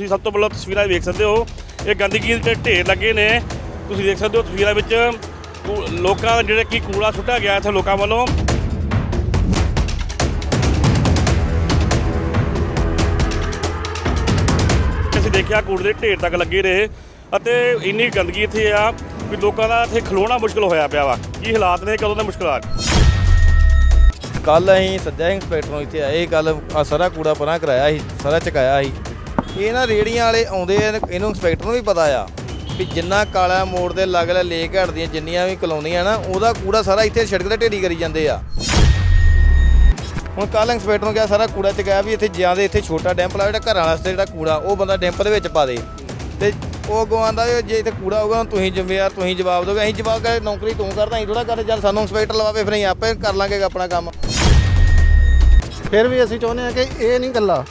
ਤੁਸੀਂ ਸਭ ਤੋਂ ਪਹਿਲਾਂ ਤਸਵੀਰਾਂ ਵੇਖ ਸਕਦੇ ਹੋ। ਇਹ ਗੰਦਗੀ ਦੇ ਢੇਰ ਲੱਗੇ ਨੇ। ਤੁਸੀਂ ਦੇਖ ਸਕਦੇ ਹੋ ਤਸਵੀਰਾਂ ਵਿੱਚ ਕੂ- ਲੋਕਾਂ ਦਾ ਜਿਹੜਾ ਕੀ ਕੂੜਾ ਸੁੱਟਿਆ ਗਿਆ ਇੱਥੇ ਲੋਕਾਂ ਵੱਲੋਂ। ਅਸੀਂ ਦੇਖਿਆ ਕੂੜੇ ਦੇ ਢੇਰ ਤੱਕ ਲੱਗੇ ਰਹੇ ਅਤੇ ਇੰਨੀ ਗੰਦਗੀ ਇੱਥੇ ਆ ਵੀ ਲੋਕਾਂ ਦਾ ਇੱਥੇ ਖਲੋਣਾ ਮੁਸ਼ਕਲ ਹੋਇਆ ਪਿਆ ਵਾ। ਕੀ ਹਾਲਾਤ ਨੇ, ਕਦੋਂ ਦਾ ਦੇ ਮੁਸ਼ਕਲਾਂ ਕੱਲ ਅਸੀਂ ਸੱਜਾ ਇੰਸਪੈਕਟਰ ਨੂੰ ਇੱਥੇ ਆਏ ਕੱਲ ਸਾਰਾ ਕੂੜਾ ਪਰਾਂ ਕਰਾਇਆ ਸੀ, ਸਾਰਾ ਚਕਾਇਆ ਸੀ। ਇਹ ਨਾ ਰੇੜੀਆਂ ਵਾਲੇ ਆਉਂਦੇ ਆ, ਇਹਨੂੰ ਇੰਸਪੈਕਟਰ ਨੂੰ ਵੀ ਪਤਾ ਆ ਵੀ ਜਿੰਨਾ ਕਾਲਾ ਮੋੜ ਦੇ ਲਾਗਲੇ ਲੇਕ ਦੀਆਂ ਜਿੰਨੀਆਂ ਵੀ ਕਲੋਨੀਆਂ ਨਾ, ਉਹਦਾ ਕੂੜਾ ਸਾਰਾ ਇੱਥੇ ਸੜਕ ਤੇ ਢੇਰੀ ਕਰੀ ਜਾਂਦੇ ਆ। ਹੁਣ ਕੱਲ ਇੰਸਪੈਕਟਰ ਨੂੰ ਕਿਹਾ ਸਾਰਾ ਕੂੜਾ ਚਕਾਇਆ ਵੀ ਇੱਥੇ ਜ਼ਿਆਦਾ ਇੱਥੇ ਛੋਟਾ ਡੈਂਪ ਲਾ, ਜਿਹੜਾ ਘਰਾਂ ਵਾਸਤੇ ਜਿਹੜਾ ਕੂੜਾ, ਉਹ ਬੰਦਾ ਡੈਂਪ ਦੇ ਵਿੱਚ ਪਾ ਦੇ। ਤੇ ਉਹ ਗਵਾਂਦਾ ਜੇ ਇੱਥੇ ਕੂੜਾ ਹੋਊਗਾ ਤੁਸੀਂ ਜ਼ਿੰਮੇਵਾਰ, ਤੁਸੀਂ ਜਵਾਬ ਦੋਗੇ ਅਸੀਂ ਜਵਾਬ ਕਰ, ਨੌਕਰੀ ਤੂੰ ਕਰਦਾ, ਅਸੀਂ ਥੋੜਾ ਕਰ ਜਦ ਸਾਨੂੰ ਇੰਸਪੈਕਟਰ ਲਵਾਵੇ, ਫਿਰ ਅਸੀਂ ਆਪੇ ਕਰ ਲਾਂਗੇ ਆਪਣਾ ਕੰਮ। ਫਿਰ ਵੀ ਅਸੀਂ ਚਾਹੁੰਦੇ ਹਾਂ ਕਿ ਇਹ ਨਹੀਂ ਗੱਲਾਂ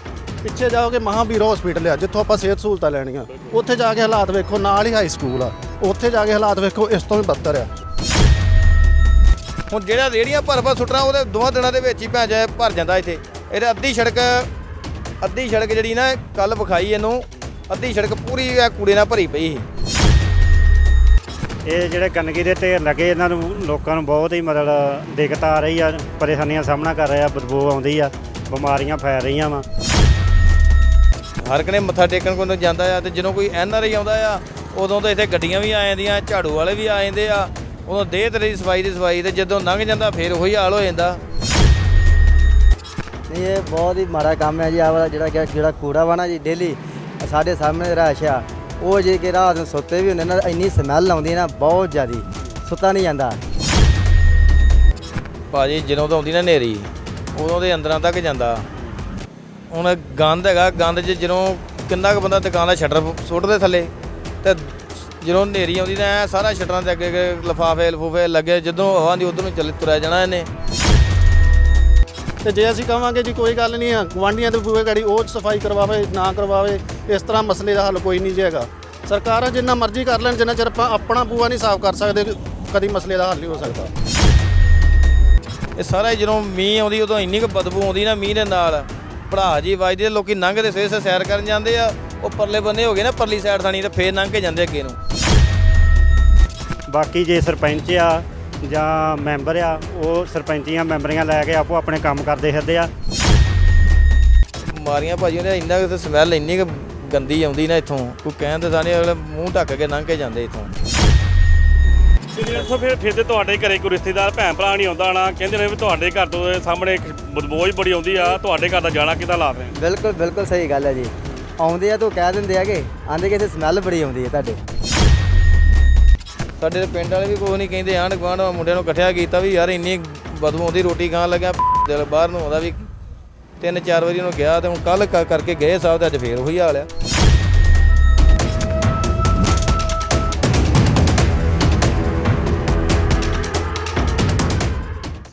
ਪਿੱਛੇ ਜਾਓਗੇ ਮਹਾਵੀਰ ਹਸਪੀਟਲ ਆ ਜਿੱਥੋਂ ਆਪਾਂ ਸਿਹਤ ਸਹੂਲਤਾਂ ਲੈਣੀਆਂ। ਉੱਥੇ ਜਾ ਕੇ ਹਾਲਾਤ ਵੇਖੋ ਨਾਲ ਹੀ ਹਾਈ ਸਕੂਲ ਆ। ਉੱਥੇ ਜਾ ਕੇ ਹਾਲਾਤ ਵੇਖੋ ਇਸ ਤੋਂ ਵੀ ਬੱਤਰ ਆ। ਹੁਣ ਜਿਹੜਾ ਰੇੜੀਆਂ ਭਰ ਭਰ ਸੁੱਟਣਾ ਉਹਦੇ ਦੋਵਾਂ ਦਿਨਾਂ ਦੇ ਵਿੱਚ ਹੀ ਭੈ ਜਾ ਭਰ ਜਾਂਦਾ ਇੱਥੇ। ਇਹਦੇ ਅੱਧੀ ਸੜਕ ਅੱਧੀ ਸੜਕ ਜਿਹੜੀ ਨਾ ਕੱਲ ਵਿਖਾਈ ਇਹਨੂੰ ਅੱਧੀ ਸੜਕ ਪੂਰੀ ਇਹ ਕੂੜੇ ਨਾਲ ਭਰੀ ਪਈ ਸੀ। ਇਹ ਜਿਹੜੇ ਗੰਦਗੀ ਦੇ ਢੇਰ ਲੱਗੇ ਇਹਨਾਂ ਨੂੰ ਲੋਕਾਂ ਨੂੰ ਬਹੁਤ ਹੀ ਮਤਲਬ ਦਿੱਕਤ ਆ ਰਹੀ ਆ ਪਰੇਸ਼ਾਨੀਆਂ ਦਾ ਸਾਹਮਣਾ ਕਰ ਰਹੇ ਆ ਬਦਬੂ ਆਉਂਦੀ ਆ ਬਿਮਾਰੀਆਂ ਫੈਲ ਰਹੀਆਂ ਵਾ। ਹਰ ਕਨੇ ਮੱਥਾ ਟੇਕਣ ਕੋਈ ਜਾਂਦਾ ਆ ਤੇ ਜਦੋਂ ਕੋਈ ਐਨ ਆਰ ਆਈ ਆਉਂਦਾ ਆ ਉਦੋਂ ਤਾਂ ਇੱਥੇ ਗੱਡੀਆਂ ਵੀ ਆ ਜਾਂਦੀਆਂ ਝਾੜੂ ਵਾਲੇ ਵੀ ਆ ਜਾਂਦੇ ਆ। ਉਦੋਂ ਦੇਹ ਤੇਰੀ ਸਫ਼ਾਈ ਦੀ ਸਫ਼ਾਈ ਤੇ ਜਦੋਂ ਲੰਘ ਜਾਂਦਾ ਫੇਰ ਉਹੀ ਹਾਲ ਹੋ ਜਾਂਦਾ। ਨਹੀਂ ਇਹ ਬਹੁਤ ਹੀ ਮਾੜਾ ਕੰਮ ਹੈ ਜੀ ਆਹ ਵਾਲਾ ਜਿਹੜਾ ਕਿ ਜਿਹੜਾ ਕੂੜਾ ਵਾ ਨਾ ਜੀ ਡੇਲੀ ਸਾਡੇ ਸਾਹਮਣੇ ਰਸ਼ ਆ। ਉਹ ਜੇ ਕਿ ਰਾਤ ਨੂੰ ਸੁੱਤੇ ਵੀ ਹੁੰਦੇ ਨਾ ਇੰਨੀ ਸਮੈਲ ਆਉਂਦੀ ਨਾ ਬਹੁਤ ਜ਼ਿਆਦੀ ਸੁੱਤਾ ਨਹੀਂ ਜਾਂਦਾ। ਭਾਜੀ ਜਦੋਂ ਤੋਂ ਆਉਂਦੀ ਨਾ ਨੇਰੀ ਉਦੋਂ ਦੇ ਅੰਦਰਾਂ ਤੱਕ ਜਾਂਦਾ। ਹੁਣ ਗੰਦ ਹੈਗਾ ਗੰਦ 'ਚ ਜਦੋਂ ਕਿੰਨਾ ਕੁ ਬੰਦਾ ਦੁਕਾਨ ਦਾ ਸ਼ਟਰ ਸੁੱਟਦੇ ਥੱਲੇ ਤੇ ਜਦੋਂ ਨੇਰੀ ਆਉਂਦੀ ਐਂ ਸਾਰਾ ਸ਼ਟਰਾਂ ਦੇ ਅੱਗੇ ਅੱਗੇ ਲਫਾਫੇ ਲਫੂਫੇ ਲੱਗੇ ਜਦੋਂ ਹਵਾ ਦੀ ਉਧਰ ਨੂੰ ਚੱਲੇ ਤੁਰਿਆ ਜਾਣਾ ਇਹਨੇ। ਤੇ ਜੇ ਅਸੀਂ ਕਹਾਂਗੇ ਜੀ ਕੋਈ ਗੱਲ ਨਹੀਂ ਆ ਗਵਾਂਡੀਆਂ ਦੇ ਬੂਹੇ ਗਾੜੀ ਉਹ ਸਫ਼ਾਈ ਕਰਵਾਵੇ ਨਾ ਕਰਵਾਵੇ ਇਸ ਤਰ੍ਹਾਂ ਮਸਲੇ ਦਾ ਹੱਲ ਕੋਈ ਨਹੀਂ ਜੀ ਹੈਗਾ। ਸਰਕਾਰਾਂ ਜਿੰਨਾ ਮਰਜ਼ੀ ਕਰ ਲੈਣ ਜਿੰਨਾ ਚਿਰ ਆਪਾਂ ਆਪਣਾ ਬੂਹਾ ਨਹੀਂ ਸਾਫ਼ ਕਰ ਸਕਦੇ ਕਦੀ ਮਸਲੇ ਦਾ ਹੱਲ ਨਹੀਂ ਹੋ ਸਕਦਾ। ਇਹ ਸਾਰਾ ਹੀ ਜਦੋਂ ਮੀਂਹ ਆਉਂਦੀ ਉਦੋਂ ਇੰਨੀ ਕੁ ਬਦਬੂ ਆਉਂਦੀ ਨਾ ਮੀਂਹ ਦੇ ਨਾਲ। ਭਰਾ ਜੀ ਵੱਜਦੇ ਲੋਕੀ ਲੰਘਦੇ ਸਵੇਰ ਸਵੇਰ ਸੈਰ ਕਰਨ ਜਾਂਦੇ ਆ। ਉਹ ਪਰਲੇ ਬੰਨੇ ਹੋ ਗਏ ਨਾ ਪਰਲੀ ਸਾਈਡ ਥਾਣੀ ਤੇ ਫੇਰ ਲੰਘ ਕੇ ਜਾਂਦੇ ਅੱਗੇ ਨੂੰ। ਬਾਕੀ ਜੇ ਸਰਪੰਚ ਆ ਜਾਂ ਮੈਂਬਰ ਆ ਉਹ ਸਰਪੰਚੀਆਂ ਮੈਂਬਰੀਆਂ ਲੈ ਕੇ ਆਪੋ ਆਪਣੇ ਕੰਮ ਕਰਦੇ ਫਿਰਦੇ ਆ। ਬਿਮਾਰੀਆਂ ਭਾਜੀ ਉਹਦੇ ਇੰਨਾ ਕੁ ਸਮੈਲ ਇੰਨੀ ਕੁ ਗੰਦੀ ਆਉਂਦੀ ਨਾ ਇੱਥੋਂ। ਕੋਈ ਕਹਿਣ ਤੇ ਸਾਨੀ ਅਗਲੇ ਮੂੰਹ ਢੱਕ ਕੇ ਲੰਘ ਕੇ ਜਾਂਦੇ ਇੱਥੋਂ। ਤੇ ਇੱਥੋਂ ਫਿਰ ਫਿਰ ਤੇ ਤੁਹਾਡੇ ਘਰੇ ਕੋਈ ਰਿਸ਼ਤੇਦਾਰ ਭੈਣ ਭਰਾ ਨਹੀਂ ਆਉਂਦਾ ਨਾ? ਕਹਿੰਦੇ ਨੇ ਵੀ ਤੁਹਾਡੇ ਘਰ ਤੋਂ ਦੇ ਸਾਹਮਣੇ ਇੱਕ ਬਦਬੋਝ ਬੜੀ ਆਉਂਦੀ ਆ। ਤੁਹਾਡੇ ਘਰ ਦਾ ਜਾਣਾ ਕਿਦਾਂ ਨੇ ਬਿਲਕੁਲ ਬਿਲਕੁਲ ਸਹੀ ਗੱਲ ਹੈ ਜੀ। ਆਉਂਦੇ ਆ ਤਾਂ ਕਹਿ ਦਿੰਦੇ ਆਗੇ ਆਂਦੇ ਕਿ ਇੱਥੇ ਸਮੈਲ ਬੜੀ ਆਉਂਦੀ ਹੈ ਤੁਹਾਡੇ। ਸਾਡੇ ਪਿੰਡ ਵਾਲੇ ਵੀ ਕੋਈ ਨਹੀਂ ਕਹਿੰਦੇ। ਆਂਢ ਗੁਆਂਢ ਮੁੰਡਿਆਂ ਨੂੰ ਇਕੱਠਿਆ ਕੀਤਾ ਵੀ ਯਾਰ ਇੰਨੀ ਬਦਬੂ ਆਉਂਦੀ ਰੋਟੀ ਖਾਣ ਲੱਗਿਆ ਦਿਲ ਬਾਹਰ ਨੂੰ ਆਉਂਦਾ ਵੀ ਤਿੰਨ ਚਾਰ ਵਾਰੀ ਉਹਨੂੰ ਗਿਆ ਤੇ ਹੁਣ ਕੱਲ ਕਰਕੇ ਗਏ ਸਾਹਿਬ ਤੇ ਅੱਜ ਫੇਰ ਉਹੀ ਹਾਲ ਆ।